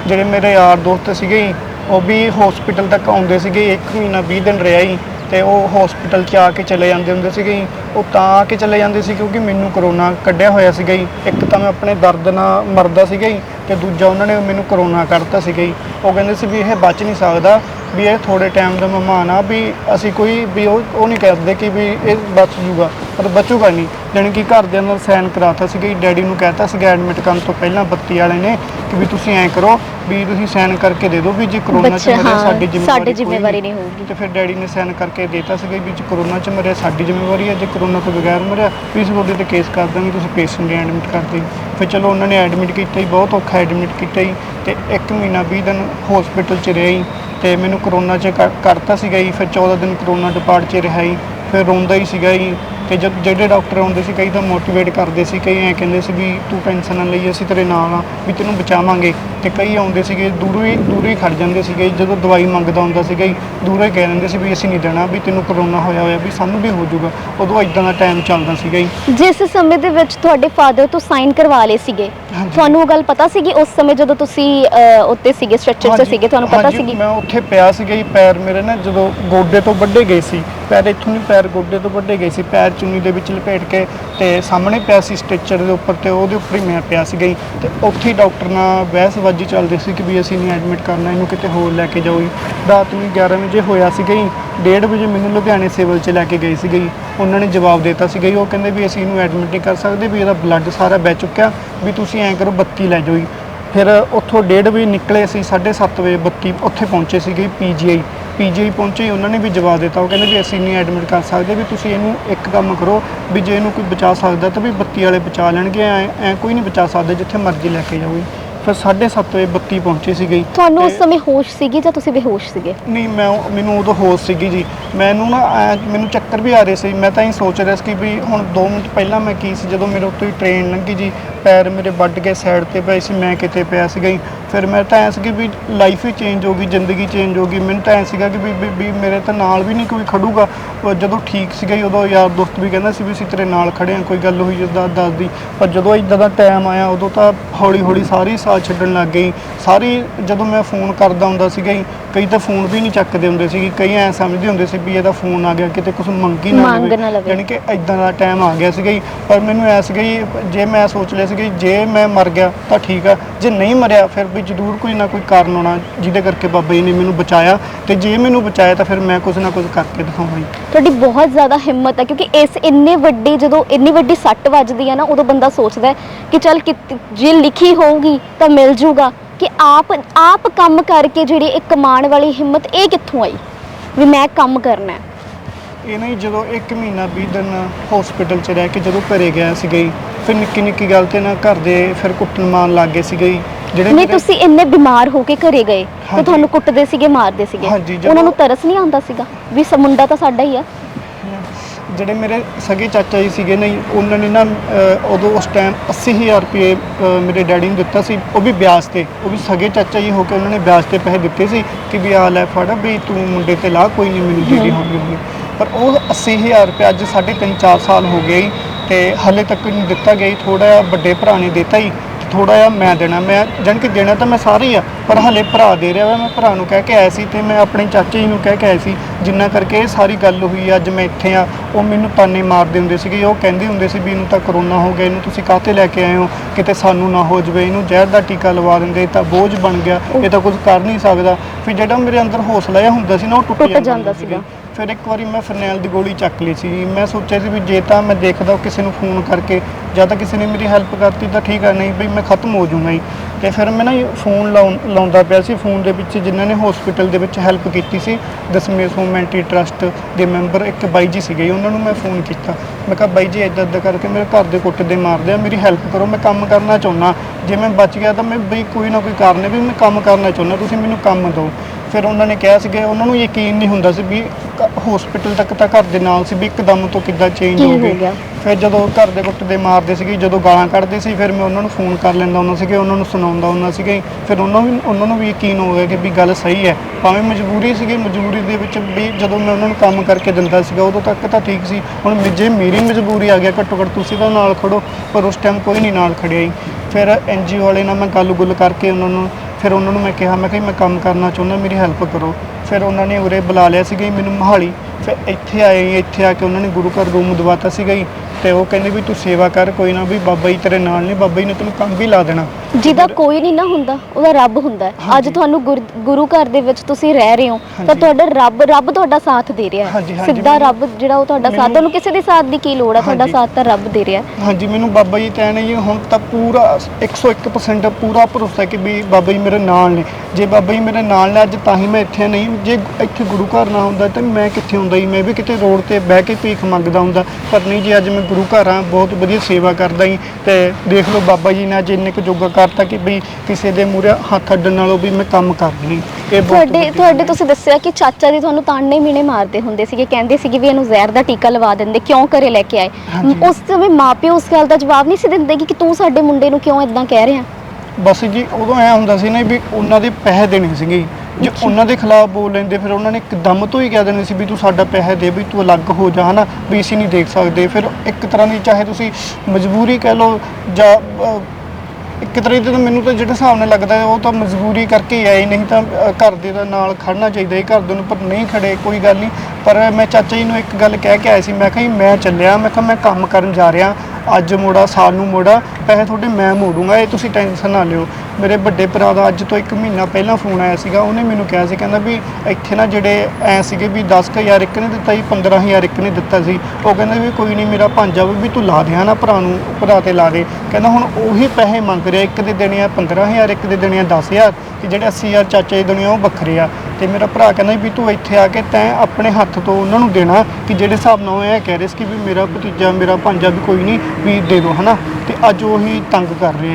ਜਿਹੜੇ ਮੇਰੇ ਯਾਰ ਦੋਸਤ ਸੀਗੇ ਉਹ ਵੀ ਹਸਪੀਟਲ ਤੱਕ ਆਉਂਦੇ ਸੀਗੇ 1 ਮਹੀਨਾ 20 ਦਿਨ ਰਿਹਾ ਜੀ। ਤੇ ਉਹ ਹਸਪੀਟਲ 'ਚ ਆ ਕੇ ਚਲੇ ਜਾਂਦੇ ਹੁੰਦੇ ਸੀਗੇ ਜੀ। ਉਹ ਤਾਂ ਆ ਕੇ ਚਲੇ ਜਾਂਦੇ ਸੀ ਕਿਉਂਕਿ ਮੈਨੂੰ ਕਰੋਨਾ ਕੱਢਿਆ ਹੋਇਆ ਸੀਗਾ ਜੀ। ਇੱਕ ਤਾਂ ਮੈਂ ਆਪਣੇ ਦਰਦ ਨਾਲ ਮਰਦਾ ਸੀਗਾ ਜੀ ਤੇ ਦੂਜਾ ਉਹਨਾਂ ਨੇ ਮੈਨੂੰ ਕਰੋਨਾ ਕੱਢਤਾ ਸੀਗਾ ਜੀ। ਉਹ ਕਹਿੰਦੇ ਸੀ ਵੀ ਇਹ ਬਚ ਨਹੀਂ ਸਕਦਾ। ਵੀ ਇਹ ਥੋੜੇ ਟਾਈਮ ਦਾ ਮਹਿਮਾਨ ਆ ਵੀ ਅਸੀਂ ਕੋਈ ਵੀ ਉਹ ਉਹ ਨਹੀਂ ਕਰਦੇ ਕਿ ਵੀ ਇਹ ਬਚ ਜੂਗਾ। ਪਰ ਬਚੂਗਾ ਨਹੀਂ। ਜਾਣੀ ਕਿ ਘਰ ਦੇ ਅੰਦਰ ਸਾਈਨ ਕਰਾਤਾ ਸੀ ਕਿ ਡੈਡੀ ਨੂੰ ਕਹਿਤਾ ਸੀਗਾ ਐਡਮਿਟ ਕਰਨ ਤੋਂ ਪਹਿਲਾਂ ਬੱਤੀ ਵਾਲੇ ਨੇ ਕਿ ਵੀ ਤੁਸੀਂ ਐਂ ਕਰੋ ਵੀ ਤੁਸੀਂ ਸਾਈਨ ਕਰਕੇ ਦੇ ਦਿਓ ਵੀ ਜੇ ਕਰੋਨਾ ਚ ਬੱਚੇ, ਹਾਂ, ਸਾਡੀ ਜ਼ਿੰਮੇਵਾਰੀ ਸਾਡੀ ਕੋਈ ਜ਼ਿੰਮੇਵਾਰੀ ਨਹੀਂ ਹੋਊਗੀ। ਤੇ ਫਿਰ ਡੈਡੀ ਨੇ ਸਾਈਨ ਕਰਕੇ ਦੇਤਾ ਸੀਗਾ ਵੀ ਜੇ ਕਰੋਨਾ ਚ ਮਰਿਆ ਸਾਡੀ ਜ਼ਿੰਮੇਵਾਰੀ ਹੈ ਜੇ ਕਰੋਨਾ ਤੋਂ ਬਗੈਰ ਮਰਿਆ ਵੀ ਇਸ ਤੁਹਾਡੇ ਤੇ ਕੇਸ ਕਰ ਦਾਂਗੇ ਤੁਸੀਂ ਪੇਸ਼ੈਂਟ ਨੇ ਐਡਮਿਟ ਕਰ ਦਿਓ। ਫਿਰ ਚਲੋ ਉਹਨਾਂ ਨੇ ਐਡਮਿਟ ਕੀਤਾ ਜੀ ਬਹੁਤ ਔਖਾ ਐਡਮਿਟ ਕੀਤਾ ਜੀ ਤੇ 1 ਮਹੀਨਾ 20 ਦਿਨ ਹਸਪੀਟਲ ਚ ਰਿਹਾ ਜੀ ਤੇ ਮੈਨੂੰ ਕਰੋਨਾ ਚ ਕਰ- ਕਰਤਾ ਸੀਗਾ ਜੀ, ਫਿਰ 14 ਦਿਨ ਕਰੋਨਾ ਡਿਪਾਰਟ ਚ ਰਿਹਾ ਜੀ, ਫਿਰ ਰੋਂਦਾ ਹੀ ਸੀਗਾ ਜੀ। ਤੇ ਜਦ ਜਿਹੜੇ ਡਾਕਟਰ ਆਉਂਦੇ ਸੀ ਕਈ ਤਾਂ ਮੋਟੀਵੇਟ ਕਰਦੇ ਸੀ ਕਈ ਐਂ ਕਹਿੰਦੇ ਸੀ ਵੀ ਤੂੰ ਟੈਨਸ਼ਨ ਨਾ ਲਈ ਅਸੀਂ ਤੇਰੇ ਨਾਲ ਆ ਵੀ ਤੈਨੂੰ ਬਚਾਵਾਂਗੇ। ਤੇ ਕਈ ਆਉਂਦੇ ਸੀਗੇ ਦੂਰੋਂ ਹੀ ਦੂਰੋਂ ਹੀ ਖੜ ਜਾਂਦੇ ਸੀਗੇ ਜਦੋਂ ਦਵਾਈ ਮੰਗਦਾ ਹੁੰਦਾ ਸੀਗਾ ਜੀ ਦੂਰੋਂ ਹੀ ਕਹਿ ਦਿੰਦੇ ਸੀ ਵੀ ਅਸੀਂ ਨਹੀਂ ਦੇਣਾ ਵੀ ਤੈਨੂੰ ਕਰੋਨਾ ਹੋਇਆ ਹੋਇਆ ਵੀ ਸਾਨੂੰ ਵੀ ਹੋ ਜਾਊਗਾ। ਉਦੋਂ ਇਦਾਂ ਦਾ ਟਾਈਮ ਚੱਲਦਾ ਸੀਗਾ ਜੀ। ਜਿਸ ਸਮੇਂ ਦੇ ਵਿੱਚ ਤੁਹਾਡੇ ਫਾਦਰ ਤੋਂ ਸਾਈਨ ਕਰਵਾ ਲਏ ਸੀਗੇ ਹਾਂਜੀ। ਤੁਹਾਨੂੰ ਉਹ ਗੱਲ ਪਤਾ ਸੀਗੀ? ਉਸ ਸਮੇਂ ਜਦੋਂ ਤੁਸੀਂ ਅਹ, ਉੱਤੇ ਸੀਗੇ ਸਟ੍ਰਕਚਰ 'ਚ ਹਾਂਜੀ, ਸੀਗੇ ਤੁਹਾਨੂੰ ਪਤਾ ਹਾਂਜੀ, ਸੀਗੀ? ਮੈਂ ਉੱਥੇ ਪਿਆ ਸੀਗਾ ਜੀ ਪੈਰ ਮੇਰੇ ਨਾ ਜਦੋਂ ਗੋਡੇ ਤੋਂ ਵੱਡੇ ਗਏ ਸੀ ਪੈਰ ਇੱਥੋਂ ਨਹੀਂ, ਪੈਰ ਗੋਡੇ ਤੋਂ ਵੱਡੇ ਗਏ ਸੀ। ਪੈਰ ਚੁੰਨੀ ਦੇ ਵਿੱਚ ਲਪੇਟ ਕੇ ਤੇ ਸਾਹਮਣੇ ਪਿਆ ਸੀ ਸਟ੍ਰੈਚਰ ਦੇ ਉੱਪਰ ਤੇ ਉਹਦੇ ਉੱਪਰ ਹੀ ਮੈਂ ਪਿਆ ਸੀਗਾ ਜੀ ਤੇ ਉੱਥੇ ਹੀ ਡਾਕਟਰ ਨਾਲ ਬਹਿਸਬਾਜ਼ੀ ਚੱਲਦੀ ਸੀ ਕਿ ਵੀ ਅਸੀਂ ਨਹੀਂ ਐਡਮਿਟ ਕਰਨਾ, ਇਹਨੂੰ ਕਿਤੇ ਹੋਰ ਲੈ ਕੇ ਜਾਓ। ਜੀ ਰਾਤ ਨੂੰ 11 ਵਜੇ ਹੋਇਆ ਸੀਗਾ ਜੀ 1:30 ਵਜੇ ਮੈਨੂੰ ਲੁਧਿਆਣੇ ਸਿਵਲ 'ਚ ਲੈ ਕੇ ਗਈ ਸੀਗੇ ਜੀ ਉਹਨਾਂ ਨੇ ਜਵਾਬ ਦਿੱਤਾ ਸੀਗਾ ਜੀ ਉਹ ਕਹਿੰਦੇ ਵੀ ਅਸੀਂ ਇਹਨੂੰ ਐਡਮਿਟ ਨਹੀਂ ਕਰ ਸਕਦੇ, ਵੀ ਇਹਦਾ ਬਲੱਡ ਸਾਰਾ ਬਹਿ ਚੁੱਕਿਆ, ਵੀ ਤੁਸੀਂ ਐਂ ਕਰੋ, ਬੱਤੀ ਲੈ ਜਾਓ ਜੀ। ਫਿਰ ਉੱਥੋਂ 1:30 ਵਜੇ ਨਿਕਲੇ ਅਸੀਂ 7:30 ਵਜੇ ਬੱਤੀ ਉੱਥੇ ਪਹੁੰਚੇ ਸੀਗੇ ਪੀਜੀਆਈ ਪੀਜੀਆਈ ਪਹੁੰਚੇ, ਉਹਨਾਂ ਨੇ ਵੀ ਜਵਾਬ ਦਿੱਤਾ। ਉਹ ਕਹਿੰਦੇ ਵੀ ਅਸੀਂ ਨਹੀਂ ਐਡਮਿਟ ਕਰ ਸਕਦੇ ਵੀ ਤੁਸੀਂ ਇਹਨੂੰ ਇੱਕ ਕੰਮ ਕਰੋ ਵੀ ਜੇ ਇਹਨੂੰ ਕੋਈ ਬਚਾ ਸਕਦਾ ਤਾਂ ਵੀ ਬੱਤੀ ਵਾਲੇ ਬਚਾ ਲੈਣਗੇ, ਐ ਐ ਕੋਈ ਨਹੀਂ ਬਚਾ ਸਕਦਾ ਜਿੱਥੇ ਮਰਜ਼ੀ ਲੈ ਕੇ ਜਾਓ ਫਿਰ 7:30 ਵਜੇ ਬੱਤੀ ਪਹੁੰਚੀ ਸੀਗੀ। ਤੁਹਾਨੂੰ ਉਸ ਤੇ- ਸਮੇਂ ਹੋਸ਼ ਸੀਗੀ ਜਾਂ ਤੁਸੀਂ ਬੇਹੋਸ਼ ਸੀਗੇ? ਨਹੀਂ ਮੈਂ ਉਹ- ਮੈਨੂੰ ਉਦੋਂ ਹੋਸ਼ ਸੀਗੀ ਜੀ। ਮੈਨੂੰ ਨਾ ਐਂ ਮੈਨੂੰ ਚੱਕਰ ਵੀ ਆ ਰਹੇ ਸੀ। ਮੈਂ ਤਾਂ ਇਹ ਸੋਚ ਰਿਹਾ ਸੀ ਕਿ ਵੀ ਹੁਣ 2 ਮਿੰਟ ਪਹਿਲਾਂ ਮੈਂ ਕੀ ਸੀ ਜਦੋਂ ਮੇਰੇ ਉੱਤੇ ਟ੍ਰੇਨ ਲੰਘੀ ਜੀ ਪੈਰ ਮੇਰੇ ਵੱਢ ਕੇ ਸਾਈਡ ਤੇ ਪਏ ਸੀ ਮੈਂ ਕਿਤੇ ਪਿਆ ਸੀਗਾ ਜੀ। ਫਿਰ ਮੈਂ ਤਾਂ ਐਂ ਸੀ ਕਿ ਵੀ ਲਾਈਫ ਹੀ ਚੇਂਜ ਹੋ ਗਈ ਜ਼ਿੰਦਗੀ ਚੇਂਜ ਹੋ ਗਈ। ਮੈਨੂੰ ਤਾਂ ਐਂ ਸੀਗਾ ਕਿ ਵੀ ਵੀ- ਵੀ ਮੇਰੇ ਤਾਂ ਨਾਲ ਵੀ ਨਹੀਂ ਕੋਈ ਖੜੂਗਾ। ਉਹ ਜਦੋਂ ਠੀਕ ਸੀਗਾ ਜੀ ਉਦੋਂ ਯਾਰ ਦੋਸਤ ਵੀ ਕਹਿੰਦਾ ਸੀ ਵੀ ਅਸੀਂ ਤੇਰੇ ਨਾਲ ਖੜੇ ਹਾਂ ਕੋਈ ਗੱਲ ਹੋਈ ਜਦੋਂ ਦੱਸਦੀ। ਪਰ ਜਦੋਂ ਇਦਾਂ ਦਾ ਟਾਈਮ ਆਇਆ ਉਦੋਂ ਤਾਂ ਹੌਲੀ ਹੌਲੀ ਸਾਰੀ ਸਾਹ ਛੱਡਣ ਲੱਗ ਗਈ। ਸਾਰੀ ਜਦੋਂ ਮੈਂ ਫੋਨ ਕਰਦਾ ਹੁੰਦਾ ਸੀਗਾ ਜੀ ਕਈ ਤਾਂ ਫੋਨ ਵੀ ਨਹੀਂ ਚੱਕਦੇ ਹੁੰਦੇ ਸੀ ਕਈ ਐ ਸਮਝਦੇ ਹੁੰਦੇ ਸੀ ਵੀ ਇਹਦਾ ਫੋਨ ਆ ਗਿਆ ਕਿਤੇ ਕੁਝ ਮੰਗੀ ਨਾ ਮੰਗ ਨਾ ਲਵੇ। ਯਾਨੀ ਕਿ ਇਦਾਂ ਦਾ ਟਾਈਮ ਆ ਗਿਆ ਸੀਗਾ ਜੀ। ਪਰ ਮੈਨੂੰ ਐ ਸੀਗਾ ਜੀ ਜੇ ਮੈਂ ਸੋਚ ਲਿਆ ਸੀਗਾ ਜੀ, ਜੇ ਮੈਂ ਮਰ ਗਿਆ ਤਾਂ ਠੀਕ ਆ ਜੇ ਨਹੀਂ ਮਰਿਆ ਫਿਰ ਵੀ ਜ਼ਰੂਰ ਕੋਈ ਨਾ ਕੋਈ ਕਾਰਨ ਹੋਣਾ ਜਿਹਦੇ ਕਰਕੇ ਬਾਬਾ ਜੀ ਨੇ ਮੈਨੂੰ ਬਚਾਇਆ। ਤੇ ਜੇ ਮੈਨੂੰ ਬਚਾਇਆ ਤਾਂ ਫਿਰ ਮੈਂ ਕੁਝ ਨਾ ਕੁਝ ਕਰਕੇ ਦਿਖਾਵਾਂ ਜੀ। ਤੁਹਾਡੀ ਬਹੁਤ ਜ਼ਿਆਦਾ ਹਿੰਮਤ ਹੈ ਕਿਉਂਕਿ ਇਸ ਇੰਨੇ ਵੱਡੀ ਜਦੋਂ ਇੰਨੀ ਵੱਡੀ ਸੱਟ ਵੱਜਦੀ ਹੈ ਨਾ ਉਦੋਂ ਬੰਦਾ ਸੋਚਦਾ ਹੈ ਕਿ ਚੱਲ ਕਿਤ- ਜੇ ਲਿਖੀ ਹੋਊਗੀ ਤਾਂ ਮਿਲ ਜੂਗਾ ਕਿ ਆਪ ਆਪ ਕੰਮ ਕਰਕੇ ਜਿਹੜੀ ਇੱਕ ਕਮਾਉਣ ਵਾਲੀ ਹਿੰਮਤ ਇਹ ਕਿੱਥੋਂ ਆਈ ਵੀ ਮੈਂ ਕੰਮ ਕਰਨਾ ਹੈ? ਇਹ ਨਹੀਂ ਜਦੋਂ 1 ਮਹੀਨਾ 20 ਦਿਨ ਹਸਪੀਟਲ 'ਚ ਰਹਿ ਕੇ ਜਦੋਂ ਘਰੇ ਗਿਆ ਸੀਗਾ ਜੀ ਫਿਰ ਨਿੱਕੀ ਨਿੱਕੀ ਗੱਲ ਤੇ ਨਾ ਘਰ ਦੇ ਫਿਰ ਕੁੱਟਣ ਮਾਰਨ ਲੱਗ ਗਏ ਸੀਗੇ ਜੀ। ਜਿਹੜੇ ਨਹੀਂ ਮੇਰੇ- ਤੁਸੀਂ ਇੰਨੇ ਬਿਮਾਰ ਹੋ ਕੇ ਘਰੇ ਗਏ ਤੇ ਹਾਂਜੀ। ਤੁਹਾਨੂੰ ਕੁੱਟਦੇ ਸੀਗੇ ਮਾਰਦੇ ਸੀਗੇ। ਹਾਂਜੀ, ਜਦੋਂ- ਉਹਨਾਂ ਨੂੰ ਤਰਸ ਨਹੀਂ ਆਉਂਦਾ ਸੀਗਾ ਵੀ ਸ ਮੁੰਡਾ ਤਾਂ ਸਾਡਾ ਹੀ ਆ। ਜਿਹੜੇ ਮੇਰੇ ਸਗੇ ਚਾਚਾ ਜੀ ਸੀਗੇ ਨਹੀਂ ਉਹਨਾਂ ਨੇ ਨਾ ਅਹ, ਉਦੋਂ ਉਸ ਟਾਈਮ 80000 ਰੁਪਏ ਅਹ, ਮੇਰੇ ਡੈਡੀ ਨੂੰ ਦਿੱਤਾ ਸੀ ਉਹ ਵੀ ਵਿਆਜ ਤੇ ਉਹ ਵੀ ਸਗੇ ਚਾਚਾ ਜੀ ਹੋ ਕੇ ਉਹਨਾਂ ਨੇ ਵਿਆਜ ਤੇ ਪੈਸੇ ਦਿੱਤੇ ਸੀ ਕਿ ਵੀ ਆ ਲੈ ਫੜ ਵੀ ਤੂੰ ਮੁੰਡੇ ਤੇ ਲਾ ਕੋਈ ਨਹੀਂ ਮੈਨੂੰ ਜਿਹੜੀ ਹੋਣੀ ਪਰ ਉਹ 80000 ਰੁਪਏ ਅੱਜ ਸਾਢੇ ਤਿੰਨ 4 ਸਾਲ ਹੋ ਗਏ ਜੀ ਤੇ ਹਲੇ ਤੱਕ ਨਹੀਂ ਦਿੱਤਾ ਗਿਆ ਥੋੜਾ ਵੱਡੇ ਭਰਾ ਨੇ ਦਿੱਤਾ ਹੀ ਥੋੜਾ ਜਿਹਾ ਮੈਂ ਦੇਣਾ ਮੈਂ ਜਾਣੀ ਕਿ ਦੇਣਾ ਤਾਂ ਮੈਂ ਸਾਰੇ ਹੀ ਆ ਪਰ ਹਲੇ ਭਰਾ ਦੇ ਰਿਹਾ ਵਾ ਮੈਂ ਭਰਾ ਨੂੰ ਕਹਿ ਕੇ ਆਇਆ ਸੀ ਤੇ ਮੈਂ ਆਪਣੇ ਚਾਚੇ ਜੀ ਨੂੰ ਕਹਿ ਕੇ ਆਇਆ ਸੀ ਜਿੰਨਾ ਕਰਕੇ ਇਹ ਸਾਰੀ ਗੱਲ ਹੋਈ ਆ, ਅੱਜ ਮੈਂ ਇੱਥੇ ਆ ਉਹ ਮੈਨੂੰ ਤਾਨੇ ਮਾਰਦੇ ਹੁੰਦੇ ਸੀਗੇ ਉਹ ਕਹਿੰਦੇ ਹੁੰਦੇ ਸੀ ਵੀ ਇਹਨੂੰ ਤਾਂ ਕਰੋਨਾ ਹੋ ਗਿਆ ਇਹਨੂੰ ਤੁਸੀਂ ਕਾਹਤੇ ਲੈ ਕੇ ਆਏ ਹੋ ਕਿਤੇ ਸਾਨੂੰ ਨਾ ਹੋ ਜਵੇ ਇਹਨੂੰ ਜ਼ਹਿਰ ਦਾ ਟੀਕਾ ਲਵਾ ਦਿੰਦੇ ਇਹ ਤਾਂ ਬੋਝ ਬਣ ਗਿਆ ਇਹ ਤਾਂ ਕੁਝ ਕਰ ਨਹੀਂ ਸਕਦਾ ਫਿਰ ਜਿਹੜਾ ਮੇਰੇ ਅੰਦਰ ਹੌਸਲਾ ਜਿਹਾ ਹੁੰਦਾ ਸੀ ਨਾ ਉਹ ਟੁੱਟ ਟੁੱਟ ਜਾਂਦਾ ਜਾਂਦਾ ਸੀਗਾ। ਫਿਰ ਇੱਕ ਵਾਰੀ ਮੈਂ ਫਰਨੈਲ ਦੀ ਗੋਲੀ ਚੱਕ ਲਈ ਸੀ। ਮੈਂ ਸੋਚਿਆ ਸੀ ਵੀ ਜੇ ਤਾਂ ਮੈਂ ਦੇਖਦਾ ਕਿਸੇ ਨੂੰ ਫੋਨ ਕਰਕੇ ਜਾਂ ਤਾਂ ਕਿਸੇ ਨੇ ਮੇਰੀ ਹੈਲਪ ਕਰਤੀ ਤਾਂ ਠੀਕ ਆ, ਨਹੀਂ ਵੀ ਮੈਂ ਖਤਮ ਹੋ ਜਾਊਂਗਾ ਹੀ ਤੇ ਫਿਰ ਮੈਂ ਨਾ ਫੋਨ ਲਾਉਂਦਾ ਪਿਆ ਸੀ ਫੋਨ ਦੇ ਵਿੱਚ, ਜਿਨ੍ਹਾਂ ਨੇ ਹਸਪੀਟਲ ਦੇ ਵਿੱਚ ਹੈਲਪ ਕੀਤੀ ਸੀ। ਦਸਮੇਸ਼ ਹੋਮੈਂਟਰੀ ਟਰਸਟ ਦੇ ਮੈਂਬਰ ਇੱਕ ਬਾਈ ਜੀ ਸੀਗੇ, ਉਹਨਾਂ ਨੂੰ ਮੈਂ ਫੋਨ ਕੀਤਾ। ਮੈਂ ਕਿਹਾ, ਬਾਈ ਜੀ ਇੱਦਾਂ ਇੱਦਾਂ ਕਰਕੇ ਮੇਰੇ ਘਰ ਦੇ ਕੁੱਟਦੇ ਮਾਰਦੇ ਆ ਮੇਰੀ ਹੈਲਪ ਕਰੋ, ਮੈਂ ਕੰਮ ਕਰਨਾ ਚਾਹੁੰਦਾ। ਜੇ ਮੈਂ ਬਚ ਗਿਆ ਤਾਂ ਮੈਂ ਬਈ ਕੋਈ ਨਾ ਕੋਈ ਕਾਰਨ ਹੈ ਵੀ ਮੈਂ ਕੰਮ ਕਰਨਾ ਚਾਹੁੰਦਾ, ਤੁਸੀਂ ਮੈਨੂੰ ਕੰਮ ਦਿਓ। ਫਿਰ ਉਹਨਾਂ ਨੇ ਕਿਹਾ ਸੀਗਾ ਉਹਨਾਂ ਨੂੰ ਯਕੀਨ ਨਹੀਂ ਹੁੰਦਾ ਸੀ ਵੀ ਹਸਪੀਟਲ ਤੱਕ ਤਾਂ ਘਰ ਦੇ ਨਾਲ ਸੀ ਵੀ ਇੱਕਦਮ ਤੋਂ ਕਿੱਦਾਂ ਚੇਂਜ ਹੋ ਹੋ ਗਈ ਗਿਆ? ਫਿਰ ਜਦੋਂ ਘਰ ਦੇ ਕੁੱਟਦੇ ਮਾਰਦੇ ਸੀਗੇ ਜਦੋਂ ਗਾਲਾਂ ਕੱਢਦੇ ਸੀ ਫਿਰ ਮੈਂ ਉਹਨਾਂ ਨੂੰ ਫੋਨ ਕਰ ਲੈਂਦਾ ਹੁੰਦਾ ਸੀਗਾ ਉਹਨਾਂ ਨੂੰ ਸੁਣਾਉਂਦਾ ਹੁੰਦਾ ਸੀਗਾ। ਫਿਰ ਉਹਨਾਂ ਵੀ ਉਹਨਾਂ ਨੂੰ ਵੀ ਯਕੀਨ ਹੋ ਗਿਆ ਕਿ ਵੀ ਗੱਲ ਸਹੀ ਹੈ। ਭਾਵੇਂ ਮਜਬੂਰੀ ਸੀਗੀ ਮਜਬੂਰੀ ਦੇ ਵਿੱਚ ਵੀ ਜਦੋਂ ਮੈਂ ਉਹਨਾਂ ਨੂੰ ਕੰਮ ਕਰਕੇ ਦਿੰਦਾ ਸੀਗਾ ਉਦੋਂ ਤੱਕ ਤਾਂ ਠੀਕ ਸੀ। ਹੁਣ ਜੇ ਮੇਰੀ ਮਜਬੂਰੀ ਆ ਗਿਆ ਘੱਟੋ ਘੱਟ ਤੁਸੀਂ ਤਾਂ ਨਾਲ ਖੜੋ ਪਰ ਉਸ ਟਾਈਮ ਕੋਈ ਨਹੀਂ ਨਾਲ ਖੜਿਆ ਜੀ। ਫਿਰ ਐਨਜੀਓ ਵਾਲੇ ਨਾਲ ਮੈਂ ਗੱਲ ਗੁੱਲ ਕਰਕੇ ਉਹਨਾਂ ਨੂੰ ਫਿਰ ਉਹਨਾਂ ਨੂੰ ਮੈਂ ਕਿਹਾ ਮੈਂ ਕਿਹਾ ਮੈਂ ਕੰਮ ਕਰਨਾ ਚਾਹੁੰਦਾ ਮੇਰੀ ਹੈਲਪ ਕਰੋ। ਫਿਰ ਉਹਨਾਂ ਨੇ ਉਰੇ ਬੁਲਾ ਲਿਆ ਸੀਗਾ ਜੀ ਮੈਨੂੰ ਮਹਾਲੀ। ਫਿਰ ਇੱਥੇ ਆਏ ਜੀ, ਇੱਥੇ ਆ ਕੇ ਉਹਨਾਂ ਨੇ ਗੁਰੂ ਘਰ ਰੂਮ ਦਵਾਤਾ ਸੀਗਾ ਜੀ। ਤੇ ਉਹ ਕਹਿੰਦੇ ਵੀ ਤੂੰ ਸੇਵਾ ਕਰ ਕੋਈ ਨਾ ਵੀ ਬਾਬਾ ਜੀ ਤੇਰੇ ਨਾਲ ਨੇ ਬਾਬਾ ਜੀ ਨੇ ਤੈਨੂੰ ਕੰਮ ਵੀ ਲਾ ਦੇਣਾ। ਜਿਹਦਾ ਕੋਈ ਨਹੀਂ ਨਾ ਹੁੰਦਾ ਉਹਦਾ ਰੱਬ ਹੁੰਦਾ ਹੈ। ਅੱਜ ਹਾਂਜੀ। ਤੁਹਾਨੂੰ ਗੁਰ- ਗੁਰੂ ਘਰ ਦੇ ਵਿੱਚ ਤੁਸੀਂ ਰਹਿ ਰਹੇ ਹੋ ਤਾਂ ਹਾਂਜੀ। ਤੁਹਾਡਾ ਰੱਬ ਰੱਬ ਤੁਹਾਡਾ ਸਾਥ ਦੇ ਰਿਹਾ ਹੈ। ਹਾਂਜੀ, ਹਾਂਜੀ, ਸਿੱਧਾ ਮੈਨੂੰ- ਰੱਬ ਜਿਹੜਾ ਉਹ ਤੁਹਾਡਾ ਸਾਥ ਮੈਨੂੰ- ਤੁਹਾਨੂੰ ਕਿਸੇ ਦੇ ਸਾਥ ਦੀ ਕੀ ਲੋੜ ਹੈ? ਤੁਹਾਡਾ ਹਾਂਜੀ। ਸਾਥ ਤਾਂ ਰੱਬ ਦੇ ਰਿਹਾ ਹੈ। ਹਾਂਜੀ ਮੈਨੂੰ ਬਾਬਾ ਜੀ ਤੈਨ ਜੀ ਹੁਣ ਤਾਂ ਪੂਰਾ 101% ਪੂਰਾ ਭਰੋਸਾ ਕਿ ਵੀ ਬਾਬਾ ਜੀ ਮੇਰੇ ਨਾਲ ਨੇ। ਜੇ ਬਾਬਾ ਜੀ ਮੇਰੇ ਨਾਲ ਨੇ ਅੱਜ ਤਾਂ ਹੀ ਮੈਂ ਇੱਥੇ ਨਹੀਂ ਜੇ ਇੱਥੇ ਗੁਰੂ ਘਰ ਨਾ ਹੁੰਦਾ ਤਾਂ ਮੈਂ ਕਿੱਥੇ ਹੁੰਦਾ ਜੀ? ਮੈਂ ਵੀ ਕਿਤੇ ਰੋਡ ਤੇ ਬਹਿ ਕੇ ਭੀਖ ਮੰਗਦਾ ਹੁੰਦਾ ਪਰ ਨਹੀਂ ਜੀ ਅੱਜ ਮੈਂ ਗੁਰੂ ਘਰ ਆ ਬਹੁਤ ਵਧੀਆ ਸੇਵਾ ਕਰਦਾ ਜੀ। ਤੇ ਦੇਖ ਲਓ ਬਾਬਾ ਜੀ ਨੇ ਅੱਜ ਇੰਨੇ ਕੁ ਜੋਗਾ ਕਰਤਾ ਕਿ ਵੀ ਕਿਸੇ ਦੇ ਮੂਹਰੇ ਹੱਥ ਅੱਡਣ ਨਾਲੋਂ ਵੀ ਮੈਂ ਕੰਮ ਕਰ ਲਈ ਇਹ ਬਹੁਤ ਤੁਹਾਡੇ ਵੱਡੀ ਤੁਹਾਡੇ ਹੈ। ਤੁਸੀਂ ਦੱਸਿਆ ਕਿ ਚਾਚਾ ਜੀ ਤੁਹਾਨੂੰ ਤਾਣੇ ਮੀਣੇ ਮਾਰਦੇ ਹੁੰਦੇ ਸੀਗੇ ਕਹਿੰਦੇ ਸੀਗੇ ਵੀ ਇਹਨੂੰ ਜ਼ਹਿਰ ਦਾ ਟੀਕਾ ਲਵਾ ਦਿੰਦੇ ਕਿਉਂ ਘਰੇ ਲੈ ਕੇ ਆਏ? ਹਾਂਜੀ। ਉਸ ਸਮੇਂ ਮਾਪਿਓ ਉਸ ਗੱਲ ਦਾ ਜਵਾਬ ਨਹੀਂ ਸੀ ਦਿੰਦੇ ਕਿ ਕਿ ਤੂੰ ਸਾਡੇ ਮੁੰਡੇ ਨੂੰ ਕਿਉਂ ਇਦਾਂ ਕਹਿ ਰਿਹਾ? ਬਸ ਜੀ ਉਦੋਂ ਐ ਹੁੰਦਾ ਸੀ ਨਾ ਵੀ ਉਹਨਾਂ ਦੇ ਪੈਸੇ ਦੇਣੇ ਸੀਗੇ ਜੀ। ਉਹਨਾਂ ਦੇ ਖਿਲਾਫ ਬੋਲ ਲੈਂਦੇ ਫਿਰ ਉਹਨਾਂ ਨੇ ਇੱਕਦਮ ਤੋਂ ਹੀ ਕਹਿ ਦੇਣੇ ਸੀ ਵੀ ਤੂੰ ਸਾਡਾ ਪੈਸੇ ਦੇ ਵੀ ਤੂੰ ਅਲੱਗ ਹੋ ਜਾ ਹਨਾ? ਵੀ ਅਸੀਂ ਨਹੀਂ ਦੇਖ ਸਕਦੇ। ਫਿਰ ਇੱਕ ਤਰ੍ਹਾਂ ਦੀ ਚਾਹੇ ਤੁਸੀਂ ਮਜਬੂਰੀ ਕਹਿ ਲਓ ਜਾਂ ਅਹ, ਇੱਕ ਤਰ੍ਹਾਂ ਦੀ ਤਾਂ ਮੈਨੂੰ ਤਾਂ ਜਿਹੜੇ ਹਿਸਾਬ ਨਾਲ ਲੱਗਦਾ ਹੈ, ਉਹ ਤਾਂ ਮਜਬੂਰੀ ਕਰਕੇ ਹੀ ਆਏ ਨਹੀਂ ਤਾਂ ਘਰ ਦੇ ਦਾ ਨਾਲ ਖੜਨਾ ਚਾਹੀਦਾ ਹੈ ਘਰ ਦੇ ਨੂੰ ਪਰ ਨਹੀਂ ਖੜੇ ਕੋਈ ਗੱਲ ਨਹੀਂ। ਪਰ ਮੈਂ ਚਾਚਾ ਜੀ ਨੂੰ ਇੱਕ ਗੱਲ ਕਹਿ ਕੇ ਆਇਆ ਸੀ ਮੈਂ ਕਿਹਾ ਜੀ ਮੈਂ ਚੱਲਿਆ ਮੈਂ ਕਿਹਾ ਮੈਂ ਕੰਮ ਕਰਨ ਜਾ ਰਿਹਾ ਅੱਜ ਮੋੜਾ ਸਾਲ ਨੂੰ ਮੋੜਾ ਪੈਸੇ ਤੁਹਾਡੇ ਮੈਂ ਮੋੜੂੰਗਾ ਇਹ ਤੁਸੀਂ ਟੈਨਸ਼ਨ ਨਾ ਲਿਓ। ਮੇਰੇ ਵੱਡੇ ਭਰਾ ਦਾ ਅੱਜ ਤੋਂ ਇੱਕ ਮਹੀਨਾ ਪਹਿਲਾਂ ਫੋਨ ਆਇਆ ਸੀਗਾ, ਉਹਨੇ ਮੈਨੂੰ ਕਿਹਾ ਸੀ, ਕਹਿੰਦਾ ਵੀ ਇੱਥੇ ਨਾ ਜਿਹੜੇ ਐ ਸੀਗੇ ਵੀ 10000 ਇੱਕ ਨੇ ਦਿੱਤਾ ਸੀ 15000 ਇੱਕ ਨੇ ਦਿੱਤਾ ਸੀ। ਉਹ ਕਹਿੰਦਾ ਵੀ ਕੋਈ ਨਹੀਂ ਮੇਰਾ ਭਾਂਜਾ ਵੀ ਤੂੰ ਲਾ ਦੇ ਨਾ ਭਰਾ ਨੂੰ, ਭਰਾ ਤੇ ਲਾ ਦੇ। ਕਹਿੰਦਾ ਹੁਣ ਉਹੀ ਪੈਸੇ ਮੰਗ ਰਿਹਾ, ਇੱਕ ਦੇ ਦੇਣੇ ਆ 15000 ਇੱਕ ਦੇ ਦੇਣੇ ਆ 10000 ਤੇ ਜਿਹੜੇ 80000 ਚਾਚੇ ਦੀ ਦੇਣੇ ਆ ਉਹ ਵੱਖਰੇ ਆ। ਤੇ ਮੇਰਾ ਭਰਾ ਕਹਿੰਦਾ ਵੀ ਤੂੰ ਇੱਥੇ ਆ ਕੇ ਤੈਂ ਆਪਣੇ ਹੱਥ ਤੋਂ ਉਹਨਾਂ ਨੂੰ ਦੇਣਾ ਕਿ ਜਿਹੜੇ ਹਿਸਾਬ ਨਾਲ ਉਹ ਇਹ ਕਹਿ ਰਹੇ ਸੀ ਕਿ ਵੀ ਮੇਰਾ ਭਤੀਜਾ, ਮੇਰਾ ਭਾਂਜਾ ਵੀ ਕੋਈ ਨਹੀਂ ਵੀ ਦੇ ਦਿਓ ਹਨਾ। ਤੇ ਅੱਜ ਉਹੀ ਤੰਗ ਕਰ ਰਿਹਾ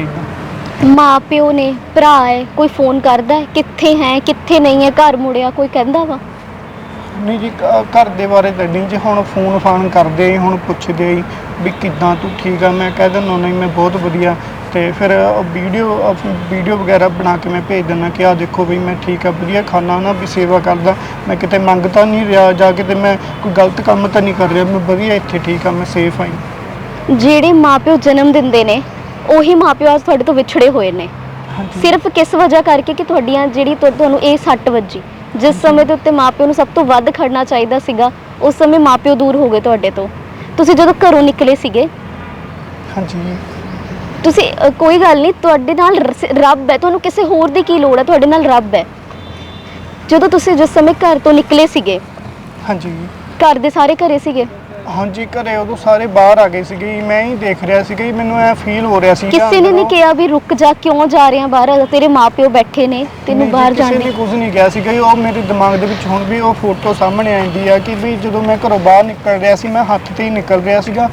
ਜੀ ਮਾਪਿਓ ਨੇ ਭਰਾ ਹੈ ਕੋਈ ਫੋਨ ਕਰਦਾ ਹੈ? ਕਿੱਥੇ ਹੈ ਕਿੱਥੇ ਨਹੀਂ ਹੈ? ਘਰ ਮੁੜਿਆ ਕੋਈ ਕਹਿੰਦਾ ਵਾ? ਨਹੀਂ ਜੀ ਘ- ਘਰ ਦੇ ਬਾਰੇ ਤਾਂ ਨਹੀਂ ਜੀ ਹੁਣ ਫੋਨ ਫਾਨ ਕਰਦੇ ਆ ਜੀ, ਹੁਣ ਪੁੱਛਦੇ ਆ ਜੀ ਵੀ ਕਿੱਦਾਂ ਤੂੰ ਠੀਕ ਆ? ਮੈਂ ਕਹਿ ਦਿੰਦਾ ਨਹੀਂ ਮੈਂ ਬਹੁਤ ਵਧੀਆ। ਤੇ ਫਿਰ ਵੀਡੀਓ ਵੀਡੀਓ ਵਗੈਰਾ ਬਣਾ ਕੇ ਮੈਂ ਭੇਜ ਦਿੰਦਾ ਕਿ ਆ ਦੇਖੋ ਵੀ ਮੈਂ ਠੀਕ ਆ ਵਧੀਆ ਖਾਣਾ ਨਾ ਵੀ ਸੇਵਾ ਕਰਦਾ। ਮੈਂ ਕਿਤੇ ਮੰਗ ਤਾਂ ਨਹੀਂ ਰਿਹਾ ਜਾਂ ਕਿਤੇ ਮੈਂ ਕੋਈ ਗਲਤ ਕੰਮ ਤਾਂ ਨਹੀਂ ਕਰ ਰਿਹਾ। ਮੈਂ ਵਧੀਆ ਇੱਥੇ ਠੀਕ ਆ ਮੈਂ ਸੇਫ ਆ ਜੀ। ਜਿਹੜੇ ਮਾਪਿਓ ਜਨਮ ਦਿੰਦੇ ਨੇ ਉਹੀ ਮਾਪਿਓ ਅੱਜ ਤੁਹਾਡੇ ਤੋਂ ਵਿਛੜੇ ਹੋਏ ਨੇ। ਸਿਰਫ ਕਿਸ ਵਜ੍ਹਾ ਕਰਕੇ ਕਿ ਤੁਹਾਡੀਆਂ ਜਿਹੜੀ ਤੁਹਾ- ਤੁਹਾਨੂੰ ਇਹ ਸੱਟ ਵੱਜੀ? ਜਿਸ ਸਮੇਂ ਦੇ ਉੱਤੇ ਮਾਪਿਓ ਨੂੰ ਸਭ ਤੋਂ ਵੱਧ ਖੜਨਾ ਚਾਹੀਦਾ ਸੀਗਾ ਉਸ ਸਮੇਂ ਮਾਪਿਓ ਦੂਰ ਹੋ ਗਏ ਤੁਹਾਡੇ ਤੋਂ। ਤੁਸੀਂ ਜਦੋਂ ਘਰੋਂ ਨਿਕਲੇ ਸੀਗੇ? ਹਾਂਜੀ। ਤੁਸੀਂ ਅ, ਕੋਈ ਗੱਲ ਨਹੀਂ ਤੁਹਾਡੇ ਨਾਲ ਰਸ- ਰੱਬ ਹੈ। ਤੁਹਾਨੂੰ ਕਿਸੇ ਹੋਰ ਦੀ ਕੀ ਲੋੜ ਹੈ? ਤੁਹਾਡੇ ਨਾਲ ਰੱਬ ਹੈ। ਜਦੋਂ ਤੁਸੀਂ ਜਿਸ ਸਮੇਂ ਘਰ ਤੋਂ ਨਿਕਲੇ ਸੀਗੇ? ਹਾਂਜੀ। ਘਰ ਦੇ ਸਾਰੇ ਘਰੇ ਸੀਗੇ? ਹਾਂਜੀ ਘਰੇ ਉਦੋਂ ਸਾਰੇ ਬਾਹਰ ਆ ਗਏ ਸੀਗੇ ਮੈਂ ਹੀ ਦੇਖ ਰਿਹਾ ਸੀਗਾ ਜੀ, ਮੈਨੂੰ ਐ ਫੀਲ ਹੋ ਰਿਹਾ ਸੀ ਕਿਸੇ ਨੇ ਨਹੀਂ ਕਿਹਾ ਵੀ ਰੁਕ ਜਾ ਕਿਉਂ ਜਾ ਰਿਹਾ ਬਾਹਰ? ਤੇਰੇ ਮਾਪਿਓ ਬੈਠੇ ਨੇ ਤੈਨੂੰ ਬਾਹਰ ਜਾਣ ਕਿਸੇ ਨੇ ਦੀ। ਕੁਝ ਨਹੀਂ ਕਿਹਾ ਸੀਗਾ ਜੀ, ਉਹ ਮੇਰੇ ਦਿਮਾਗ ਦੇ ਵਿੱਚ ਹੁਣ ਵੀ ਉਹ ਫੋਟੋ ਸਾਹਮਣੇ ਆਉਂਦੀ ਆ ਕਿ ਵੀ ਜਦੋਂ ਮੈਂ ਘਰੋਂ ਬਾਹਰ ਨਿਕਲ ਰਿਹਾ ਸੀ ਮੈਂ ਹੱਥ ਤੇ ਹੀ ਨਿਕਲ ਰਿਹਾ ਸੀਗਾ।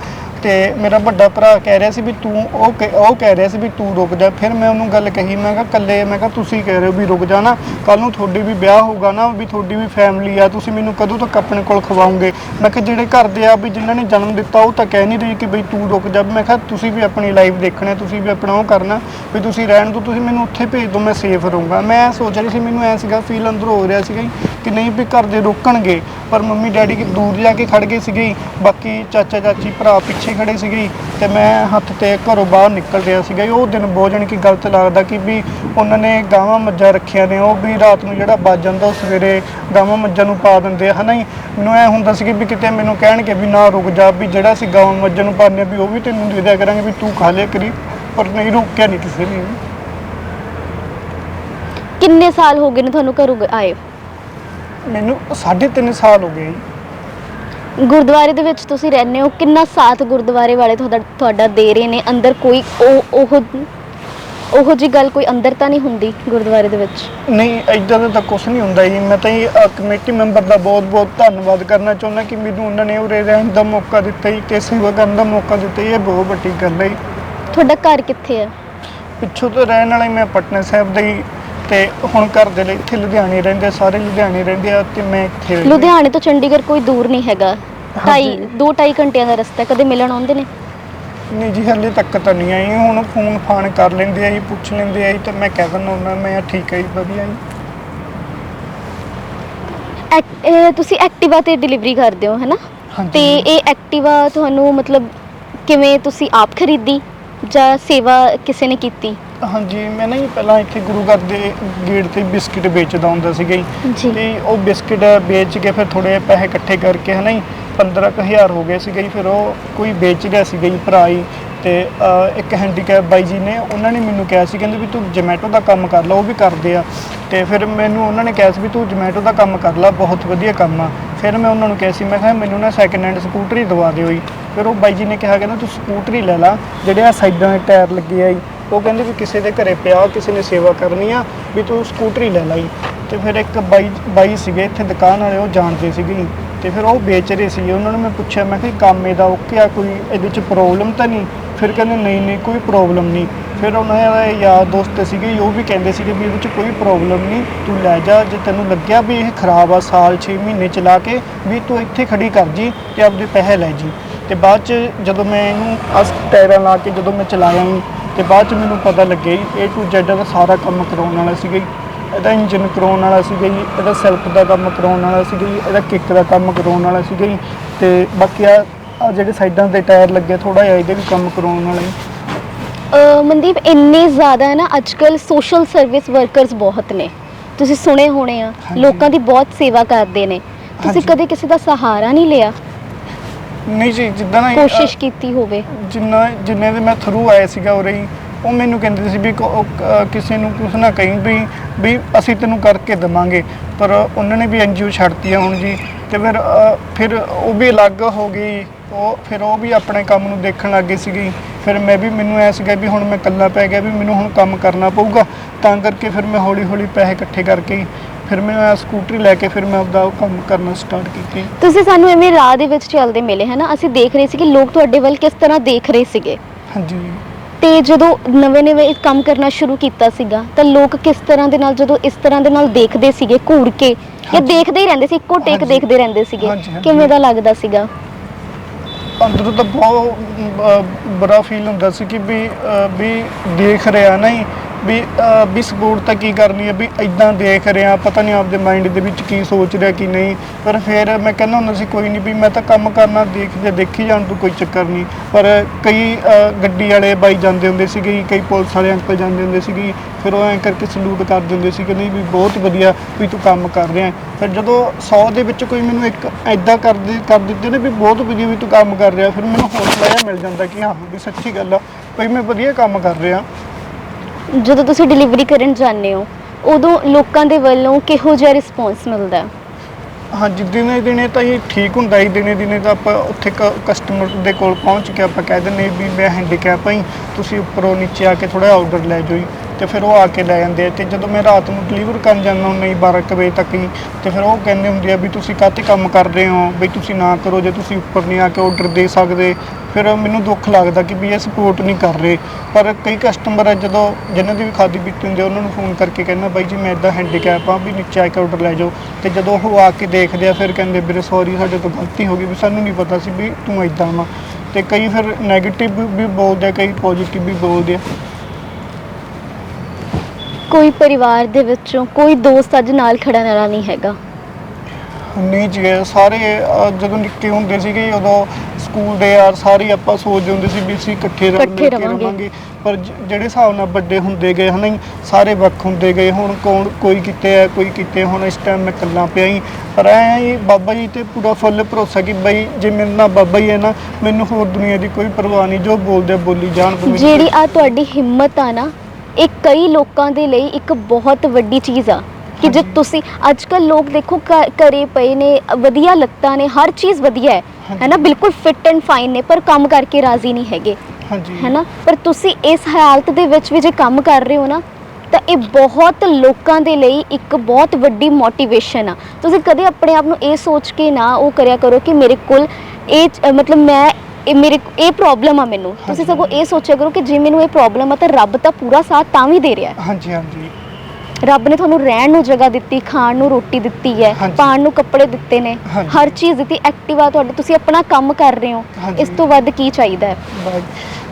ਤੇ ਮੇਰਾ ਵੱਡਾ ਭਰਾ ਕਹਿ ਰਿਹਾ ਸੀ ਵੀ ਤੂੰ, ਉਹ ਕਹਿ- ਉਹ ਕਹਿ ਰਿਹਾ ਸੀ ਵੀ ਤੂੰ ਰੁਕ ਜਾ। ਫਿਰ ਮੈਂ ਉਹਨੂੰ ਗੱਲ ਕਹੀ, ਮੈਂ ਕਿਹਾ, ਕੱਲੇ, ਮੈਂ ਕਿਹਾ, ਤੁਸੀਂ ਕਹਿ ਰਹੇ ਹੋ ਵੀ ਰੁਕ ਜਾ ਨਾ। ਕੱਲ ਨੂੰ ਤੁਹਾਡੇ ਵੀ ਵਿਆਹ ਹੋਊਗਾ ਨਾ, ਵੀ ਤੁਹਾਡੀ ਵੀ ਫੈਮਿਲੀ ਆ, ਤੁਸੀਂ ਮੈਨੂੰ ਕਦੋਂ ਤੱਕ ਆਪਣੇ ਕੋਲ ਖਵਾਉਂਗੇ ਮੈਂ ਕਿਹਾ, ਜਿਹੜੇ ਘਰ ਦੇ ਆ, ਵੀ ਜਿਨ੍ਹਾਂ ਨੇ ਜਨਮ ਦਿੱਤਾ, ਉਹ ਤਾਂ ਕਹਿ ਨਹੀਂ ਰਹੀ ਕਿ ਬਈ ਤੂੰ ਰੁਕ ਜਾ। ਮੈਂ ਕਿਹਾ, ਤੁਸੀਂ ਵੀ ਆਪਣੀ ਲਾਈਫ ਦੇਖਣਾ ਤੁਸੀਂ ਵੀ ਆਪਣਾ ਉਹ ਕਰਨਾ, ਵੀ ਤੁਸੀਂ ਰਹਿਣ ਤੋਂ ਤੁਸੀਂ ਮੈਨੂੰ ਉੱਥੇ ਭੇਜ ਦਿਓ, ਮੈਂ ਸੇਫ ਰਹੂੰਗਾ। ਮੈਂ ਸੋਚ ਰਹੀ ਸੀ, ਮੈਨੂੰ ਐ ਸੀਗਾ ਫੀਲ ਅੰਦਰੋਂ ਹੋ ਰਿਹਾ ਸੀਗਾ ਕਿ ਨਹੀਂ ਵੀ ਘਰ ਦੇ ਰੋਕਣਗੇ, ਪਰ ਮੰਮੀ ਡੈਡੀ ਦੂਰ ਜਾ ਕੇ ਖੜ ਗਏ ਸੀਗੇ। ਜੀ। ਬਾਕੀ ਚਾਚਾ ਚਾਚੀ ਭਰਾ ਪਿੱਛੇ ਖੜੇ ਸੀਗੇ ਤੇ ਮੈਂ ਹੱਥ ਤੇ ਘਰੋਂ ਬਾਹਰ ਨਿਕਲ ਰਿਹਾ ਸੀਗਾ। ਉਹ ਦਿਨ ਬਹੁਤ ਜਾਣੀ ਕਿ ਗਲਤ ਲੱਗਦਾ ਕਿ ਵੀ ਉਹਨਾਂ ਨੇ ਗਾਵਾਂ ਮੱਝਾਂ ਰੱਖੀਆਂ ਨੇ ਉਹ ਵੀ ਰਾਤ ਨੂੰ ਜਿਹੜਾ ਵੱਜ ਜਾਂਦਾ ਉਹ ਸਵੇਰੇ ਗਾਵਾਂ ਮੱਝਾਂ ਨੂੰ ਪਾ ਦਿੰਦੇ ਹਨਾ ਜੀ? ਮੈਨੂੰ ਐ ਹੁੰਦਾ ਸੀ ਕਿ ਵੀ ਕਿਤੇ ਮੈਨੂੰ ਕਹਿਣਗੇ ਵੀ ਨਾ ਰੁਕ ਜਾ ਵੀ ਜਿਹੜਾ ਅਸੀਂ ਗਾਵਾਂ ਮੱਝਾਂ ਨੂੰ ਪਾਉਂਦੇ ਵੀ ਉਹ ਵੀ ਤੈਨੂੰ ਦੇ ਦਿਆ ਕਰਾਂਗੇ ਵੀ ਤੂੰ ਖਾ ਲਿਆ ਕਰੀ ਪਰ ਨਹੀਂ ਰੋਕਿਆ ਨਹੀਂ ਕਿਸੇ ਨੇ। ਕਿੰਨੇ ਸਾਲ ਹੋ ਗਏ ਨੇ ਤੁਹਾਨੂੰ ਘਰੋਂ ਗ- ਆਏ ਮੈਨੂੰ 3.5 ਸਾਲ ਹੋ ਗਏ ਜੀ। ਗੁਰਦੁਆਰੇ ਦੇ ਵਿੱਚ ਤੁਸੀਂ ਰਹਿੰਦੇ ਹੋ ਕਿੰਨਾ ਸਾਥ ਗੁਰਦੁਆਰੇ ਵਾਲੇ ਤੁਹਾਡਾ ਤੁਹਾਡਾ ਦੇ ਰਹੇ ਨੇ? ਅੰਦਰ ਕੋਈ ਉਹ ਉਹ ਉਹੋ ਜੀ ਗੱਲ ਕੋਈ ਅੰਦਰ ਤਾਂ ਨਹੀਂ ਹੁੰਦੀ ਗੁਰਦੁਆਰੇ ਦੇ ਵਿੱਚ? ਨਹੀਂ ਇਦਾਂ ਦਾ ਤਾਂ ਕੁਝ ਨਹੀਂ ਹੁੰਦਾ ਜੀ। ਮੈਂ ਤਾਂ ਅ, ਕਮੇਟੀ ਮੈਂਬਰ ਦਾ ਬਹੁਤ-ਬਹੁਤ ਧੰਨਵਾਦ ਕਰਨਾ ਚਾਹੁੰਦਾ ਕਿ ਮੈਨੂੰ ਉਹਨਾਂ ਨੇ ਉਰੇ ਰਹਿਣ ਦਾ ਮੌਕਾ ਦਿੱਤਾ ਜੀ ਤੇ ਸੇਵਾ ਕਰਨ ਦਾ ਮੌਕਾ ਦਿੱਤਾ ਜੀ। ਇਹ ਬਹੁਤ ਵੱਡੀ ਗੱਲ ਹੈ ਜੀ। ਤੁਹਾਡਾ ਘਰ ਕਿੱਥੇ ਹੈ? ਪਿੱਛੋਂ ਤੋਂ ਰਹਿਣ ਵਾਲਾ ਹੀ ਮੈਂ ਪਟਨਾ ਸਾਹਿਬ ਦਾ ਹੀ ਤੇ ਹੁਣ ਘਰ ਦੇ ਲਈ ਇੱਥੇ ਲੁਧਿਆਣੇ ਰਹਿੰਦੇ ਆ, ਸਾਰੇ ਲੁਧਿਆਣੇ ਰਹਿੰਦੇ ਆ ਤੇ ਮੈਂ ਇੱਥੇ। ਲੁਧਿਆਣੇ ਤੋਂ ਚੰਡੀਗੜ੍ਹ ਕੋਈ ਦੂਰ ਨਹੀਂ ਹੈਗਾ ਢਾਈ। ਦੋ ਢਾਈ ਘੰਟਿਆਂ ਦਾ ਰਸਤਾ ਹੈ। ਕਦੇ ਮਿਲਣ ਆਉਂਦੇ ਨੇ ਨਹੀਂ ਜੀ ਹਾਲੇ ਤੱਕ ਤਾਂ ਨਹੀਂ ਆਈ ਹੁਣ ਫੋਨ ਫਾਨ ਕਰ ਲੈਂਦੇ ਆ ਜੀ ਪੁੱਛ ਲੈਂਦੇ ਆ ਜੀ ਤੇ ਮੈਂ ਕਹਿ ਦਿੰਦਾ ਉਹਨਾਂ ਮੈਂ ਠੀਕ ਹੈ ਜੀ ਵਧੀਆ ਜੀ ਐਕ- ਇਹ ਤੁਸੀਂ ਐਕਟਿਵਾ ਤੇ ਡਿਲੀਵਰੀ ਕਰਦੇ ਹੋ ਹੈਨਾ ਹਾਂਜੀ ਤੇ ਇਹ ਐਕਟਿਵਾ ਤੁਹਾਨੂੰ ਮਤਲਬ ਕਿਵੇਂ ਤੁਸੀਂ ਆਪ ਖਰੀਦੀ ਜਾਂ ਸੇਵਾ ਕਿਸੇ ਨੇ ਕੀਤੀ ਹਾਂਜੀ ਮੈਂ ਨਾ ਜੀ ਪਹਿਲਾਂ ਇੱਥੇ ਗੁਰੂ ਘਰ ਦੇ ਗੇਟ ਤੇ ਬਿਸਕਿਟ ਵੇਚਦਾ ਹੁੰਦਾ ਸੀਗਾ ਜੀ। ਜੀ। ਤੇ ਉਹ ਬਿਸਕਿਟ ਵੇਚ ਕੇ ਫਿਰ ਥੋੜੇ ਪੈਸੇ ਇਕੱਠੇ ਕਰਕੇ ਹਨਾ ਜੀ 15000 ਹੋ ਗਏ ਸੀਗੇ ਜੀ ਫਿਰ ਉਹ ਕੋਈ ਵੇਚ ਰਿਹਾ ਸੀਗਾ ਜੀ ਭਰਾ ਹੀ ਤੇ ਇੱਕ ਹੈਂਡੀਕੈਪ ਬਾਈ ਜੀ ਨੇ ਉਹਨਾਂ ਨੇ ਮੈਨੂੰ ਕਿਹਾ ਸੀ ਕਹਿੰਦੇ ਵੀ ਤੂੰ ਜੋਮੈਟੋ ਦਾ ਕੰਮ ਕਰ ਲਾ ਉਹ ਵੀ ਕਰਦੇ ਆ। ਤੇ ਫਿਰ ਮੈਨੂੰ ਉਹਨਾਂ ਨੇ ਕਿਹਾ ਸੀ ਵੀ ਤੂੰ ਜੋਮੈਟੋ ਦਾ ਕੰਮ ਕਰ ਲਾ ਬਹੁਤ ਵਧੀਆ ਕੰਮ ਆ। ਫਿਰ ਮੈਂ ਉਹਨਾਂ ਨੂੰ ਕਿਹਾ ਸੀ ਮੈਂ ਕਿਹਾ ਮੈਨੂੰ ਨਾ ਸੈਕਿੰਡ ਹੈਂਡ ਸਕੂਟਰੀ ਦਵਾ ਦਿਓ ਜੀ। ਫਿਰ ਉਹ ਬਾਈ ਜੀ ਨੇ ਕਿਹਾ ਕਹਿੰਦਾ ਤੂੰ ਸਕੂਟਰੀ ਲੈ ਲਾ ਜਿਹੜੇ ਆ ਸਾਈਡਾਂ ਦੇ ਟਾਇਰ ਲੱਗੇ ਆ ਜੀ ਉਹ ਕਹਿੰਦੇ ਵੀ ਕਿਸੇ ਦੇ ਘਰੇ ਪਿਆ, ਕਿਸੇ ਨੇ ਸੇਵਾ ਕਰਨੀ ਆ, ਵੀ ਤੂੰ ਸਕੂਟਰੀ ਲੈ ਲਈ। ਤੇ ਫਿਰ ਇੱਕ ਬਾਈ ਬਾਈ ਸੀਗੇ ਇੱਥੇ ਦੁਕਾਨ ਵਾਲੇ, ਉਹ ਜਾਣਦੇ ਸੀਗੇ। ਨਹੀਂ ਤੇ ਫਿਰ ਉਹ ਵੇਚ ਰਹੇ ਸੀ ਉਹਨਾਂ ਨੂੰ ਮੈਂ ਪੁੱਛਿਆ, ਮੈਂ ਕਿ ਕੰਮ ਇਹਦਾ ਓਕੇ ਆ, ਕੋਈ ਇਹਦੇ ਚ ਪ੍ਰੋਬਲਮ ਤਾਂ ਨਹੀਂ? ਫਿਰ ਕਹਿੰਦੇ, ਨਹੀਂ ਨਹੀਂ, ਕੋਈ ਪ੍ਰੋਬਲਮ ਨਹੀਂ। ਫਿਰ ਉਹਨਾਂ ਦੇ ਯਾਰ ਦੋਸਤ ਸੀਗੇ, ਉਹ ਵੀ ਕਹਿੰਦੇ ਸੀਗੇ ਵੀ ਇਹਦੇ ਚ ਕੋਈ ਪ੍ਰੋਬਲਮ ਨਹੀਂ। ਤੂੰ ਲੈ ਜਾ, ਜੇ ਤੈਨੂੰ ਲੱਗਿਆ ਵੀ ਇਹ ਖਰਾਬ ਆ ਸਾਲ 6 ਮਹੀਨੇ ਚਲਾ ਕੇ, ਵੀ ਤੂੰ ਇੱਥੇ ਖੜੀ ਕਰ ਜੀ ਤੇ ਆਪਦੇ ਪੈਸੇ ਲੈ ਜੀ। ਤੇ ਬਾਅਦ ਚ ਜਦੋਂ ਮੈਂ ਇਹਨੂੰ ਅਸ ਟਾਇਰਾਂ ਲਾ ਕੇ ਜਦੋਂ ਮੈਂ ਚਲਾਇਆ ਤੇ ਬਾਅਦ ਚ ਮੈਨੂੰ ਪਤਾ ਲੱਗਿਆ ਜੀ ਇਹ ਟੂ ਜ਼ੈਡ ਦਾ ਸਾਰਾ ਕੰਮ ਕਰਾਉਣ ਵਾਲਾ ਸੀਗਾ ਜੀ। ਇਹਦਾ ਇੰਜਨ ਕਰਾਉਣ ਵਾਲਾ ਸੀਗਾ ਜੀ ਇਹਦਾ ਸੈਲਫ ਦਾ ਕੰਮ ਕਰਾਉਣ ਵਾਲਾ ਸੀਗਾ ਜੀ ਇਹਦਾ ਕਿੱਕ ਦਾ ਕੰਮ ਕਰਾਉਣ ਵਾਲਾ ਸੀਗਾ ਜੀ। ਤੇ ਬਾਕੀ ਆ ਜਿਹੜੇ ਸਾਈਡਾਂ ਤੇ ਟਾਇਰ ਲੱਗੇ ਥੋੜਾ ਜਿਹਾ ਇਹਦੇ ਵੀ ਕੰਮ ਕਰਾਉਣ ਵਾਲਾ ਜੀ। ਅ, ਮਨਦੀਪ ਇੰਨੇ ਜ਼ਿਆਦਾ ਨਾ ਅੱਜਕੱਲ ਸੋਸ਼ਲ ਸਰਵਿਸ ਵਰਕਰਸ ਬਹੁਤ ਨੇ। ਤੁਸੀਂ ਸੁਣੇ ਹੋਣੇ ਆ ਹਾਂਜੀ। ਲੋਕਾਂ ਦੀ ਬਹੁਤ ਸੇਵਾ ਕਰਦੇ ਨੇ। ਤੁਸੀਂ ਹਾਂਜੀ। ਕਦੇ ਕਿਸੇ ਦਾ ਸਹਾਰਾ ਨਹੀਂ ਲਿਆ? ਨਹੀਂ ਜੀ ਜਿੱਦਾਂ ਨਾ ਕੋਸ਼ਿਸ਼ ਕੀਤੀ ਹੋਵੇ। ਜਿੰਨਾ ਜਿੰਨੇ ਦੇ ਮੈਂ ਥਰੂ ਆਇਆ ਸੀਗਾ ਉਰੇ ਹੀ ਉਹ ਮੈਨੂੰ ਕਹਿੰਦੇ ਸੀ ਵੀ ਕੋ- ਕਿਸੇ ਨੂੰ ਕੁਛ ਨਾ ਕਹੀਂ ਵੀ ਵੀ ਅਸੀਂ ਤੈਨੂੰ ਕਰਕੇ ਦਵਾਂਗੇ। ਪਰ ਉਹਨਾਂ ਨੇ ਵੀ ਐਨਜੀਓ ਛੱਡਤੀ ਆ ਹੁਣ ਜੀ। ਤੇ ਫਿਰ ਫਿਰ ਉਹ ਵੀ ਅਲੱਗ ਹੋ ਗਈ। ਉਹ ਫਿਰ ਉਹ ਵੀ ਆਪਣੇ ਕੰਮ ਨੂੰ ਦੇਖਣ ਲੱਗ ਗਈ ਸੀਗੀ। ਫਿਰ ਮੈਂ ਵੀ ਮੈਨੂੰ ਐ ਸੀਗਾ ਵੀ ਹੁਣ ਮੈਂ ਇਕੱਲਾ ਪੈ ਗਿਆ ਵੀ ਮੈਨੂੰ ਹੁਣ ਕੰਮ ਕਰਨਾ ਪਊਗਾ। ਤਾਂ ਕਰਕੇ ਫਿਰ ਮੈਂ ਹੌਲੀ ਹੌਲੀ ਪੈਸੇ ਇਕੱਠੇ ਕਰਕੇ ਹੀ ਫਿਰ ਮੈਂ ਆਹ ਸਕੂਟਰੀ ਲੈ ਕੇ ਫਿਰ ਮੈਂ ਆਪਦਾ ਉਹ ਕੰਮ ਕਰਨਾ ਸਟਾਰਟ ਕੀਤੀ ਤੁਸੀਂ ਸਾਨੂੰ ਐਵੇਂ ਰਾਹ ਦੇ ਵਿੱਚ ਚੱਲਦੇ ਮਿਲੇ ਹੈ ਨਾ ਅਸੀਂ ਦੇਖ ਰਹੇ ਸੀ ਕਿ ਲੋਕ ਤੁਹਾਡੇ ਵੱਲ ਕਿਸ ਤਰ੍ਹਾਂ ਦੇਖ ਰਹੇ ਸੀਗੇ ਹਾਂਜੀ ਤੇ ਜਦੋਂ ਨਵੇਂ-ਨਵੇਂ ਇਹ ਕੰਮ ਕਰਨਾ ਸ਼ੁਰੂ ਕੀਤਾ ਸੀਗਾ ਤਾਂ ਲੋਕ ਕਿਸ ਤਰ੍ਹਾਂ ਦੇ ਨਾਲ ਜਦੋਂ ਇਸ ਤਰ੍ਹਾਂ ਦੇ ਨਾਲ ਦੇਖਦੇ ਸੀਗੇ ਘੂਰ ਕੇ ਜਾਂ। ਦੇਖਦੇ ਹੀ ਰਹਿੰਦੇ ਸੀ ਇੱਕੋ ਟੇਕ ਹਾਂਜੀ। ਦੇਖਦੇ ਰਹਿੰਦੇ ਸੀਗੇ ਹਾਂਜੀ, ਹਾਂਜੀ। ਕਿਵੇਂ ਦਾ ਲੱਗਦਾ ਸੀਗਾ ਅੰਦਰੋਂ ਤਾਂ ਬਹੁਤ ਅਹ, ਬੁਰਾ ਫੀਲ ਹੁੰਦਾ ਸੀ ਕਿ ਵੀ ਅਹ, ਵੀ ਦੇਖ ਰਿਹਾ ਨਹੀਂ ਵੀ ਅਹ, ਵੀ ਸਪੋਰਟ ਤਾਂ ਕੀ ਕਰਨੀ ਹੈ ਵੀ ਇਦਾਂ ਦੇਖ ਰਿਹਾ ਪਤਾ ਨਹੀਂ ਆਪਦੇ ਮਾਈਂਡ ਦੇ ਵਿੱਚ ਕੀ ਸੋਚ ਰਿਹਾ ਕੀ ਨਹੀਂ। ਪਰ ਫਿਰ ਮੈਂ ਕਹਿੰਦਾ ਹੁੰਦਾ ਸੀ ਕੋਈ ਨਹੀਂ ਵੀ ਮੈਂ ਤਾਂ ਕੰਮ ਕਰਨਾ ਦੇਖ ਜੇ ਦੇਖੀ ਜਾਣ ਤੋਂ ਕੋਈ ਚੱਕਰ ਨਹੀਂ। ਪਰ ਕਈ ਅਹ, ਗੱਡੀ ਵਾਲੇ ਬਾਈ ਜਾਂਦੇ ਹੁੰਦੇ ਸੀਗੇ ਕਈ ਪੁਲਿਸ ਵਾਲੇ ਅੰਕਲ ਜਾਂਦੇ ਹੁੰਦੇ ਸੀਗੇ ਫਿਰ ਉਹ ਐਂ ਕਰਕੇ ਸਲੂਟ ਕਰਦੇ ਹੁੰਦੇ ਸੀ ਕਿ ਨਹੀਂ ਵੀ ਬਹੁਤ ਵਧੀਆ ਵੀ ਤੂੰ ਕੰਮ ਕਰ ਰਿਹਾ। ਫਿਰ ਜਦੋਂ 100 ਦੇ ਵਿੱਚ ਕੋਈ ਮੈਨੂੰ ਇੱਕ ਐਦਾਂ ਕਰਦੇ ਕਰ ਦਿੰਦੇ ਨੇ ਵੀ ਬਹੁਤ ਵਧੀਆ ਵੀ ਤੂੰ ਕੰਮ ਕਰ ਰਿਹਾ ਫਿਰ ਮੈਨੂੰ ਹੌਸਲਾ ਜਿਹਾ ਮਿਲ ਜਾਂਦਾ ਕਿ ਹਾਂ ਵੀ ਸੱਚੀ ਗੱਲ ਆ ਵੀ ਮੈਂ ਵਧੀਆ ਕੰਮ ਕਰ ਰਿਹਾ। ਜਦੋਂ ਤੁਸੀਂ ਡਿਲੀਵਰੀ ਕਰਨ ਜਾਂਦੇ ਹੋ ਉਦੋਂ ਲੋਕਾਂ ਦੇ ਵੱਲੋਂ ਕਿਹੋ ਜਿਹਾ ਰਿਸਪੌਂਸ ਮਿਲਦਾ? ਹੈ ਹਾਂਜੀ ਦਿਨੇ ਦਿਨੇ ਤਾਂ ਇਹ ਠੀਕ ਹੁੰਦਾ ਹੀ ਦਿਨੇ ਦਿਨੇ ਤਾਂ ਆਪਾਂ ਉੱਥੇ ਕਸਟਮਰ ਦੇ ਕੋਲ ਪਹੁੰਚ ਕੇ ਆਪਾਂ ਕਹਿ ਦਿੰਦੇ ਵੀ ਮੈਂ ਹੈਂਡੀਕੈਪ ਹਾਂ ਜੀ, ਤੁਸੀਂ ਉੱਪਰੋਂ ਨੀਚੇ ਆ ਕੇ ਥੋੜਾ ਆਰਡਰ ਲੈ ਜਾਓ ਜੀ। ਤੇ ਫਿਰ ਉਹ ਆ ਕੇ ਲੈ ਜਾਂਦੇ ਆ ਤੇ ਜਦੋਂ ਮੈਂ ਰਾਤ ਨੂੰ ਡਿਲੀਵਰ ਕਰਨ ਜਾਂਦਾ ਹੁੰਦਾ ਜੀ 12 ਕੁ ਵਜੇ ਤੱਕ ਹੀ ਤੇ ਫਿਰ ਉਹ ਕਹਿੰਦੇ ਹੁੰਦੇ ਆ ਵੀ ਤੁਸੀਂ ਕਾਹਤੇ ਕੰਮ ਕਰ ਰਹੇ ਹੋ, ਵੀ ਤੁਸੀਂ ਨਾ ਕਰੋ, ਜੇ ਤੁਸੀਂ ਉੱਪਰ ਨਹੀਂ ਆ ਕੇ ਆਰਡਰ ਦੇ ਸਕਦੇ। ਫਿਰ ਮੈਨੂੰ ਦੁੱਖ ਲੱਗਦਾ ਕਿ ਵੀ ਇਹ ਸਪੋਰਟ ਨਹੀਂ ਕਰ ਰਹੇ। ਪਰ ਕਈ ਕਸਟਮਰ ਆ ਜਦੋਂ ਜਿਨ੍ਹਾਂ ਦੀ ਵੀ ਖਾਦੀ ਪੀਤੀ ਹੁੰਦੀ ਆ, ਉਹਨਾਂ ਨੂੰ ਫੋਨ ਕਰਕੇ ਕਹਿੰਦਾ, ਬਾਈ ਜੀ, ਮੈਂ ਇਦਾਂ ਹੈਂਡੀਕੈਪ ਆ, ਵੀ ਨੀਚੇ ਆ ਕੇ ਆਰਡਰ ਲੈ ਜਾਓ। ਤੇ ਜਦੋਂ ਉਹ ਆ ਕੇ ਦੇਖਦੇ ਆ, ਫਿਰ ਕਹਿੰਦੇ, ਵੀਰੇ ਸੌਰੀ ਸਾਡੇ ਤੋਂ ਗਲਤੀ ਹੋ ਗਈ ਵੀ ਸਾਨੂੰ ਨਹੀਂ ਪਤਾ ਸੀ ਵੀ ਤੂੰ ਇਦਾਂ ਵਾ। ਤੇ ਕਈ ਫਿਰ 네ਗੇਟਿਵ ਵੀ ਬੋਲਦੇ ਆ, ਕਈ ਪੋਜ਼ਿਟਿਵ ਵੀ ਬੋਲਦੇ ਆ। ਕੋਈ ਪਰਿਵਾਰ ਦੇ ਵਿੱਚੋਂ ਕੋਈ ਦੋਸਤ ਅੱਜ ਨਾਲ ਖੜਨ ਵਾਲਾ ਨਹੀਂ ਹੈਗਾ। ਨਹੀਂ ਜੀ ਸਾਰੇ ਅਹ, ਜਦੋਂ ਨਿੱਕੇ ਹੁੰਦੇ ਸੀਗੇ ਉਦੋਂ ਸਕੂਲ ਦੇ ਯਾਰ ਸਾਰੇ ਆਪਾਂ ਸੋਚਦੇ ਹੁੰਦੇ ਸੀ ਵੀ ਅਸੀਂ ਇਕੱਠੇ ਰਲ ਇਕੱਠੇ ਮਿਲ ਕੇ ਰਵਾਂਗੇ। ਰਵਾਂਗੇ। ਪਰ ਜ- ਜਿਹੜੇ ਹਿਸਾਬ ਨਾਲ ਵੱਡੇ ਹੁੰਦੇ ਗਏ ਹਨ ਜੀ, ਸਾਰੇ ਵੱਖ ਹੁੰਦੇ ਗਏ। ਹੁਣ ਕੌਣ ਕੋਈ ਕਿਤੇ ਹੈ ਕੋਈ ਕਿਤੇ ਹੁਣ ਇਸ ਟਾਈਮ ਮੈਂ ਇਕੱਲਾ ਪਿਆ ਹੀ ਪਰ ਐ ਆ ਜੀ ਬਾਬਾ ਜੀ ਤੇ ਪੂਰਾ ਫੁੱਲ ਭਰੋਸਾ ਕਿ ਬਈ ਜੇ ਮੇਰੇ ਨਾਲ ਬਾਬਾ ਹੀ ਹੈ ਨਾ ਮੈਨੂੰ ਹੋਰ ਦੁਨੀਆ ਦੀ ਕੋਈ ਪਰਵਾਹ ਨਹੀਂ ਜੋ ਬੋਲਦੇ ਆ ਬੋਲੀ ਜਾਣ ਭਾਵੇਂ ਜਿਹੜੀ ਆ ਤੁਹਾਡੀ ਹਿੰਮਤ ਆ ਨਾ ਇਹ ਕਈ ਲੋਕਾਂ ਦੇ ਲਈ ਇੱਕ ਬਹੁਤ ਵੱਡੀ ਚੀਜ਼ ਆ ਕਿ ਜੇ। ਤੁਸੀਂ ਅੱਜ ਕੱਲ ਲੋਕ ਦੇਖੋ ਘਰੇ ਪਏ ਨੇ ਵਧੀਆ ਲੱਤਾਂ ਨੇ ਹਰ ਚੀਜ਼ ਵਧੀਆ ਹੈ। ਹੈ ਨਾ? ਬਿਲਕੁਲ ਫਿਟ ਐਂਡ ਫਾਈਨ ਨੇ ਪਰ ਕੰਮ ਕਰਕੇ ਰਾਜ਼ੀ ਨਹੀਂ ਹੈਗੇ। ਹਾਂਜੀ। ਹੈ ਨਾ? ਪਰ ਤੁਸੀਂ ਇਸ ਹਾਲਤ ਦੇ ਵਿੱਚ ਵੀ ਜੇ ਕੰਮ ਕਰ ਰਹੇ ਹੋ ਨਾ ਤਾਂ ਇਹ ਬਹੁਤ ਲੋਕਾਂ ਦੇ ਲਈ ਇੱਕ ਬਹੁਤ ਵੱਡੀ ਮੋਟੀਵੇਸ਼ਨ ਆ। ਤੁਸੀਂ ਕਦੇ ਆਪਣੇ ਆਪ ਨੂੰ ਇਹ ਸੋਚ ਕੇ ਨਾ ਉਹ ਕਰਿਆ ਕਰੋ ਕਿ ਮੇਰੇ ਕੋਲ ਇਹ ਮਤਲਬ ਮੈਂ ਇਹ ਮੇਰੇ ਇਹ ਪ੍ਰੋਬਲਮ ਆ ਮੈਨੂੰ ਤੁਸੀਂ। ਸਗੋਂ ਇਹ ਸੋਚਿਆ ਕਰੋ ਕਿ ਜੇ ਮੈਨੂੰ ਇਹ ਪ੍ਰੋਬਲਮ ਆ ਤਾਂ ਰੱਬ ਤਾਂ ਪੂਰਾ ਸਾਥ ਤਾਂ ਵੀ ਦੇ ਰਿਹਾ ਹੈ ਹਾਂਜੀ ਹਾਂਜੀ ਰੱਬ ਨੇ ਤੁਹਾਨੂੰ ਰਹਿਣ ਨੂੰ ਜਗ੍ਹਾ ਦਿੱਤੀ ਖਾਣ ਨੂੰ ਰੋਟੀ ਦਿੱਤੀ ਹੈ ਹਾਂਜੀ। ਪਾਣ ਨੂੰ ਕੱਪੜੇ ਦਿੱਤੇ ਨੇ ਹਾਂਜੀ। ਹਰ ਚੀਜ਼ ਦਿੱਤੀ ਐਕਟਿਵਾ ਤੁਹਾਡੇ ਤੁਸੀਂ ਆਪਣਾ ਕੰਮ ਕਰ ਰਹੇ ਹੋ ਹਾਂਜੀ। ਇਸ ਤੋਂ ਵੱਧ ਕੀ ਚਾਹੀਦਾ ਹੈ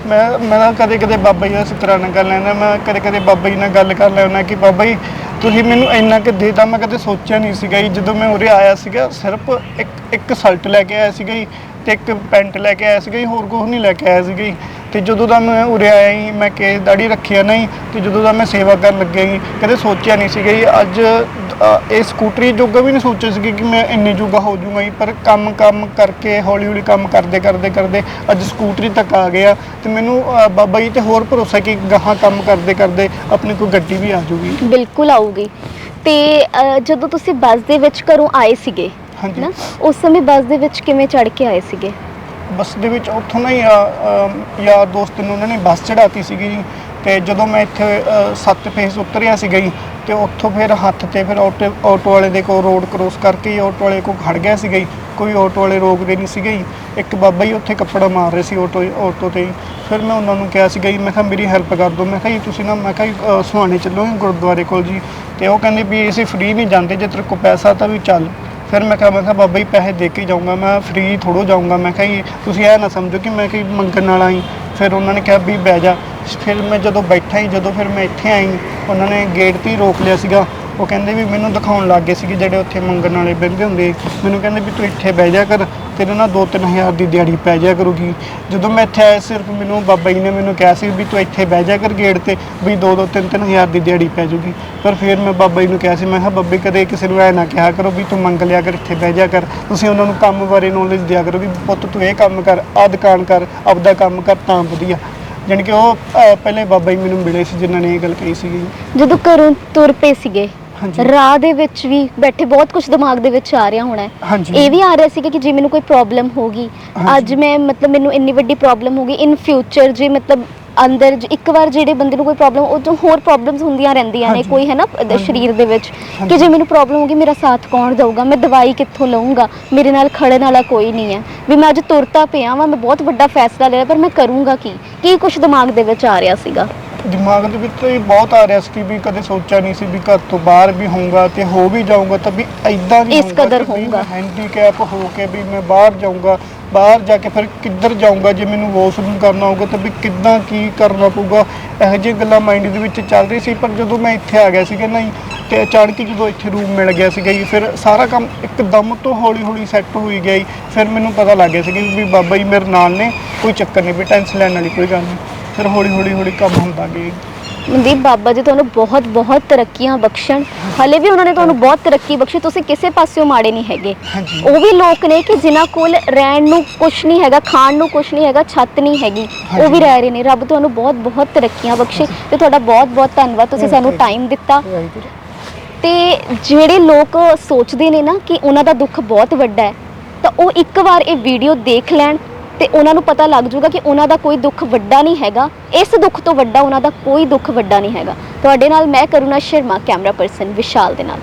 ਮੈਂ ਮੈਂ ਨਾ ਕਦੇ ਕਦੇ ਬਾਬਾ ਜੀ ਦਾ ਸ਼ੁਕਰਾਨਾ ਕਰ ਲੈਣਾ, ਮੈਂ ਕਦੇ ਕਦੇ ਬਾਬਾ ਜੀ ਨਾਲ ਗੱਲ ਕਰ ਲੈਣਾ ਕਿ ਬਾਬਾ ਜੀ, ਤੁਸੀਂ ਮੈਨੂੰ ਇੰਨਾ ਕਿ ਦੇਤਾ, ਮੈਂ ਕਦੇ ਸੋਚਿਆ ਨਹੀਂ ਸੀਗਾ ਜੀ। ਜਦੋਂ ਮੈਂ ਉਰੇ ਆਇਆ ਸੀਗਾ, ਸਿਰਫ ਇੱਕ ਇੱਕ ਸ਼ਰਟ ਲੈ ਕੇ ਆਇਆ ਸੀਗਾ ਜੀ ਤੇ ਇੱਕ ਪੈਂਟ ਲੈ ਕੇ ਆਇਆ ਸੀਗਾ ਜੀ, ਹੋਰ ਕੁਝ ਨਹੀਂ ਲੈ ਕੇ ਆਇਆ ਸੀਗਾ ਜੀ। ਤੇ ਜਦੋਂ ਦਾ ਮੈਂ ਉਰੇ ਆਇਆ ਜੀ, ਮੈਂ ਕੇਸ ਦਾੜੀ ਰੱਖਿਆ ਨਹੀਂ ਤੇ ਜਦੋਂ ਦਾ ਮੈਂ ਸੇਵਾ ਕਰਨ ਲੱਗਿਆ ਜੀ, ਕਦੇ ਸੋਚਿਆ ਨਹੀਂ ਸੀਗਾ ਜੀ। ਅੱਜ ਅ, ਇਹ ਸਕੂਟਰੀ ਜੋਗਾ ਵੀ ਨਹੀਂ ਸੋਚਿਆ ਸੀ ਕਿ ਮੈਂ ਇੰਨੇ ਜੋਗਾ ਹੋ ਜਾਊਂਗਾ ਪਰ ਕੰਮ ਕੰਮ ਕਰਕੇ ਹੌਲੀ ਹੌਲੀ ਕੰਮ ਕਰਦੇ ਕਰਦੇ ਕਰਦੇ ਅੱਜ ਸਕੂਟਰੀ ਤੱਕ ਆ ਗਿਆ ਤੇ ਮੈਨੂੰ ਅ, ਬਾਬਾ ਜੀ ਤੇ ਹੋਰ ਭਰੋਸਾ ਕਿ ਗਾਹਾਂ ਕੰਮ ਕਰਦੇ ਕਰਦੇ ਆਪਣੀ ਕੋਈ ਗੱਡੀ ਵੀ ਆ ਜਾਊਗੀ। ਬਿਲਕੁਲ ਆਊਗੀ। ਤੇ ਅ, ਜਦੋਂ ਤੁਸੀਂ ਬੱਸ ਦੇ ਵਿੱਚ ਘਰੋਂ ਆਏ ਸੀਗੇ ਹਾਂਜੀ। ਨਾ ਉਸ ਸਮੇਂ ਬੱਸ ਦੇ ਵਿੱਚ ਕਿਵੇਂ ਚੜ ਕੇ ਆਏ ਸੀਗੇ? ਬੱਸ ਦੇ ਵਿੱਚ ਉੱਥੋਂ ਨਾ ਹੀ ਅ, ਯਾਰ ਦੋਸਤ ਨੂੰ ਉਹਨਾਂ ਨੇ ਬੱਸ ਚੜਾਤੀ ਸੀਗੀ ਜੀ ਤੇ ਜਦੋਂ ਮੈਂ ਇੱਥੇ ਅ, ਸੱਤ ਫੇਸ ਉਤਰਿਆ ਸੀਗਾ ਜੀ ਤੇ ਉੱਥੋਂ ਫਿਰ ਹੱਥ ਤੇ ਫਿਰ ਆਟੋ ਆਟੋ ਵਾਲੇ ਦੇ ਕੋਲ ਰੋਡ ਕ੍ਰੋਸ ਕਰਕੇ ਹੀ ਆਟੋ ਵਾਲੇ ਕੋਲ ਖੜ ਗਿਆ ਸੀਗਾ ਜੀ। ਕੋਈ ਆਟੋ ਵਾਲੇ ਰੋਕਦੇ ਨਹੀਂ ਸੀਗੇ ਜੀ। ਇੱਕ ਬਾਬਾ ਹੀ ਉੱਥੇ ਕੱਪੜਾ ਮਾਰ ਰਹੇ ਸੀ ਆਟੋ ਆਟੋ ਤੇ ਹੀ। ਫਿਰ ਮੈਂ ਉਹਨਾਂ ਨੂੰ ਕਿਹਾ ਸੀਗਾ ਜੀ ਮੈਂ ਕਿਹਾ ਮੇਰੀ ਹੈਲਪ ਕਰ ਦਿਓ। ਮੈਂ ਕਿਹਾ ਜੀ ਤੁਸੀਂ ਨਾ ਮੈਂ ਕਿਹਾ ਜੀ, ਸੁਹਾਣੇ ਚੱਲੋਗੇ ਗੁਰਦੁਆਰੇ ਕੋਲ ਜੀ। ਤੇ ਉਹ ਕਹਿੰਦੇ ਵੀ ਅਸੀਂ ਫ੍ਰੀ ਨਹੀਂ ਜਾਂਦੇ ਜੇ ਤੇਰੇ ਕੋਲ ਪੈਸਾ ਤਾਂ ਵੀ ਚੱਲ। ਫਿਰ ਮੈਂ ਕਿਹਾ ਮੈਂ ਕਿਹਾ ਬਾਬਾ ਜੀ ਪੈਸੇ ਦੇ ਕੇ ਜਾਊਂਗਾ ਮੈਂ ਫ੍ਰੀ ਥੋੜੋ ਜਾਊਂਗਾ। ਮੈਂ ਕਿਹਾ ਜੀ ਤੁਸੀਂ ਇਹ ਨਾ ਸਮਝੋ ਕਿ ਮੈਂ ਕਿ ਮੰਗਣ ਵਾਲਾ ਹੀ ਫਿਰ ਉਹਨਾਂ ਨੇ ਕਿਹਾ ਵੀ ਬਹਿ ਜਾ। ਫਿਰ ਮੈਂ ਜਦੋਂ ਬੈਠਾ ਹੀ, ਜਦੋਂ ਫਿਰ ਮੈਂ ਇੱਥੇ ਆਈ, ਉਹਨਾਂ ਨੇ ਗੇਟ ਤੇ ਹੀ ਰੋਕ ਲਿਆ ਸੀਗਾ। ਉਹ ਕਹਿੰਦੇ ਵੀ ਮੈਨੂੰ ਦਿਖਾਉਣ ਲੱਗ ਗਏ ਸੀਗੇ ਜਿਹੜੇ ਉੱਥੇ ਮੰਗਣ ਵਾਲੇ ਬਹਿੰਦੇ ਹੁੰਦੇ। ਮੈਨੂੰ ਕਹਿੰਦੇ ਵੀ ਤੂੰ ਇੱਥੇ ਬਹਿ ਜਾ ਕਰ, ਤੇਰੇ ਨਾਲ 2-3000 ਦੀ ਦਿਹਾੜੀ ਪੈ ਜਾ ਕਰੂਗੀ। ਜਦੋਂ ਮੈਂ ਇੱਥੇ ਆਇਆ, ਸਿਰਫ ਮੈਨੂੰ ਬਾਬਾ ਜੀ ਨੇ ਮੈਨੂੰ ਕਿਹਾ ਸੀ ਵੀ ਤੂੰ ਇੱਥੇ ਬਹਿ ਜਾ ਕਰ ਗੇਟ ਤੇ, ਵੀ 2-2 3-3000 ਹਜ਼ਾਰ ਦੀ ਦਿਹਾੜੀ ਪੈ ਜੂਗੀ। ਪਰ ਫਿਰ ਮੈਂ ਬਾਬਾ ਜੀ ਨੂੰ ਕਿਹਾ ਸੀ, ਮੈਂ ਕਿਹਾ, ਬੱਬੇ, ਕਦੇ ਕਿਸੇ ਨੂੰ ਐ ਨਾ ਕਿਹਾ ਕਰੋ ਵੀ ਤੂੰ ਮੰਗ ਲਿਆ ਕਰ, ਇੱਥੇ ਬਹਿ ਜਾ ਕਰ। ਤੁਸੀਂ ਉਹਨਾਂ ਨੂੰ ਕੰਮ ਬਾਰੇ ਨੌਲੇਜ ਦਿਆ ਕਰੋ ਵੀ ਪੁੱਤ ਤੂੰ ਇਹ ਕੰਮ ਕਰ, ਆਹ ਦੁਕਾਨ ਕਰ, ਆਪਦਾ ਕੰਮ ਕਰ, ਤਾਂ ਵਧੀਆ। ਜਾਣੀ ਕਿ ਉਹ ਪਹਿਲੇ ਬਾਬਾ ਜੀ ਮੈਨੂੰ ਮਿਲੇ ਸੀ ਜਿਨ੍ਹਾਂ ਨੇ ਇਹ ਗੱਲ ਕਹੀ ਸੀਗੀ। ਜਦੋਂ ਘਰੋਂ ਤੁਰ ਪਏ ਸੀਗੇ ਹਾਂਜੀ। ਰਾਹ ਦੇ ਵਿੱਚ ਵੀ ਬੈਠੇ ਬਹੁਤ ਕੁਝ ਦਿਮਾਗ ਦੇ ਵਿੱਚ ਆ ਰਿਹਾ ਹੋਣਾ ਹੈ। ਹਾਂਜੀ। ਇਹ ਵੀ ਆ ਰਿਹਾ ਸੀਗਾ ਕਿ ਜੇ ਮੈਨੂੰ ਕੋਈ ਪ੍ਰੋਬਲਮ ਹੋਗੀ ਹਾਂਜੀ। ਅੱਜ ਮੈਂ ਮਤਲਬ ਮੈਨੂੰ ਇੰਨੀ ਵੱਡੀ ਪ੍ਰੋਬਲਮ ਹੋਗੀ ਇਨ ਫਿਊਚਰ ਜੇ ਮਤਲਬ ਅੰਦਰ ਜ- ਇੱਕ ਵਾਰ ਜਿਹੜੇ ਬੰਦੇ ਨੂੰ ਕੋਈ ਪ੍ਰੋਬਲਮ ਉਹ ਤੋਂ ਹੋਰ ਪ੍ਰੋਬਲਮਸ ਹੁੰਦੀਆਂ ਰਹਿੰਦੀਆਂ ਨੇ ਹਾਂਜੀ। ਕੋਈ ਹੈ ਨਾ। ਸਰੀਰ ਦੇ ਵਿੱਚ ਕਿ ਹਾਂਜੀ। ਜੇ ਮੈਨੂੰ ਪ੍ਰੋਬਲਮ ਹੋਗੀ ਮੇਰਾ ਸਾਥ ਕੌਣ ਦਊਗਾ ਮੈਂ ਦਵਾਈ ਕਿੱਥੋਂ ਲਵਾਂਗਾ ਮੇਰੇ ਨਾਲ ਖੜਨ ਵਾਲਾ ਕੋਈ ਨਹੀਂ ਹੈ ਵੀ ਮੈਂ ਅੱਜ ਤੁਰਤਾ ਪਿਆ ਵਾਂ ਮੈਂ ਬਹੁਤ ਵੱਡਾ ਫੈਸਲਾ ਲਿਆ ਪਰ ਮੈਂ ਕਰੂੰਗਾ ਕੀ ਕੀ ਕੁਝ ਦਿਮਾਗ ਦੇ ਵਿੱਚ ਆ ਰਿਹਾ ਸੀਗਾ ਦਿਮਾਗ ਦੇ ਵਿੱਚ ਤਾਂ ਇਹ ਬਹੁਤ ਆ ਰਿਹਾ ਸੀ ਵੀ ਕਦੇ ਸੋਚਿਆ ਨਹੀਂ ਸੀ ਵੀ ਘਰ ਤੋਂ ਬਾਹਰ ਵੀ ਹੋਊਂਗਾ ਤੇ ਹੋ ਵੀ ਜਾਊਂਗਾ ਤਾਂ ਵੀ ਐਦਾਂ ਨਹੀਂ ਇਸ ਕਦਰ ਹੋਊਂਗਾ। ਹੈਂਡੀਕੈਪ ਹੋ ਕੇ ਵੀ ਮੈਂ ਬਾਹਰ ਜਾਊਂਗਾ ਬਾਹਰ ਜਾ ਕੇ ਫਿਰ ਕਿੱਧਰ ਜਾਊਂਗਾ? ਜੇ ਮੈਨੂੰ ਵਾਸ਼ਰੂਮ ਕਰਨਾ ਹੋਊਗਾ ਤਾਂ ਵੀ ਕਿੱਦਾਂ ਕੀ ਕਰਨਾ ਪਊਗਾ? ਇਹੋ ਜਿਹੀਆਂ ਗੱਲਾਂ ਮਾਈਂਡ ਦੇ ਵਿੱਚ ਚੱਲ ਰਹੀ ਸੀ, ਪਰ ਜਦੋਂ ਮੈਂ ਇੱਥੇ ਆ ਗਿਆ ਸੀਗਾ ਨਹੀਂ ਤੇ ਅਚਾਨਕ ਹੀ ਜਦੋਂ ਇੱਥੇ ਰੂਮ ਮਿਲ ਗਿਆ ਸੀਗਾ ਜੀ, ਫਿਰ ਸਾਰਾ ਕੰਮ ਇੱਕਦਮ ਤੋਂ ਹੌਲੀ ਹੌਲੀ ਸੈੱਟ ਹੋਈ ਗਿਆ ਜੀ। ਫਿਰ ਮੈਨੂੰ ਪਤਾ ਲੱਗ ਗਿਆ ਸੀ ਵੀ ਬਾਬਾ ਜੀ ਮੇਰੇ ਨਾਲ ਨੇ, ਕੋਈ ਚੱਕਰ ਨਹੀਂ ਵੀ ਟੈਨਸ਼ਨ ਲੈਣ ਵਾਲੀ ਕੋਈ ਗੱਲ ਨਹੀਂ। ਫਿਰ ਹੌਲੀ ਹੌਲੀ ਹੌਲੀ ਕੰਮ ਹੁੰਦਾ ਗਿਆ ਮਨਦੀਪ ਬਾਬਾ ਜੀ ਤੁਹਾਨੂੰ ਬਹੁਤ ਬਹੁਤ ਤਰੱਕੀਆਂ ਬਖਸ਼ਣ। ਹਲੇ ਵੀ ਉਹਨਾਂ ਨੇ ਤੁਹਾਨੂੰ ਬਹੁਤ ਤਰੱਕੀ ਬਖਸ਼ੀ ਤੁਸੀਂ ਕਿਸੇ ਪਾਸਿਓਂ ਮਾੜੇ ਨਹੀਂ ਹੈਗੇ। ਹਾਂਜੀ। ਉਹ ਵੀ ਲੋਕ ਨੇ ਕਿ ਜਿਨ੍ਹਾਂ ਕੋਲ ਰਹਿਣ ਨੂੰ ਕੁਝ ਨਹੀਂ ਹੈਗਾ ਖਾਣ ਨੂੰ ਕੁਝ ਨਹੀਂ ਹੈਗਾ ਛੱਤ ਨਹੀਂ ਹੈਗੀ ਉਹ ਵੀ ਹਾਂਜੀ। ਰਹਿ ਰਹੇ ਨੇ। ਰੱਬ ਤੁਹਾਨੂੰ ਬਹੁਤ ਬਹੁਤ ਤਰੱਕੀਆਂ ਬਖਸ਼ੇ ਤੇ ਤੁਹਾਡਾ ਬਹੁਤ ਬਹੁਤ ਧੰਨਵਾਦ। ਤੁਸੀਂ ਸਾਨੂੰ. ਟਾਈਮ ਦਿੱਤਾ। ਵਾਹਿਗੁਰੂ। ਤੇ ਜਿਹੜੇ ਲੋਕ ਸੋਚਦੇ ਨੇ ਨਾ ਕਿ ਉਹਨਾਂ ਦਾ ਦੁੱਖ ਬਹੁਤ ਵੱਡਾ ਹੈ ਤਾਂ ਉਹ ਇੱਕ ਵਾਰ ਇਹ ਵੀਡੀਓ ਦੇਖ ਲੈਣ। ਤੇ ਉਹਨਾਂ ਨੂੰ ਪਤਾ ਲੱਗ ਜਾਊਗਾ ਕਿ ਉਹਨਾਂ ਦਾ ਕੋਈ ਦੁੱਖ ਵੱਡਾ ਨਹੀਂ ਹੈਗਾ। ਇਸ ਦੁੱਖ ਤੋਂ ਵੱਡਾ ਉਹਨਾਂ ਦਾ ਕੋਈ ਦੁੱਖ ਵੱਡਾ ਨਹੀਂ ਹੈਗਾ। ਤੁਹਾਡੇ ਨਾਲ ਮੈਂ ਕਰੁਣਾ ਸ਼ਰਮਾ, ਕੈਮਰਾ ਪਰਸਨ ਵਿਸ਼ਾਲ ਦੇ ਨਾਲ।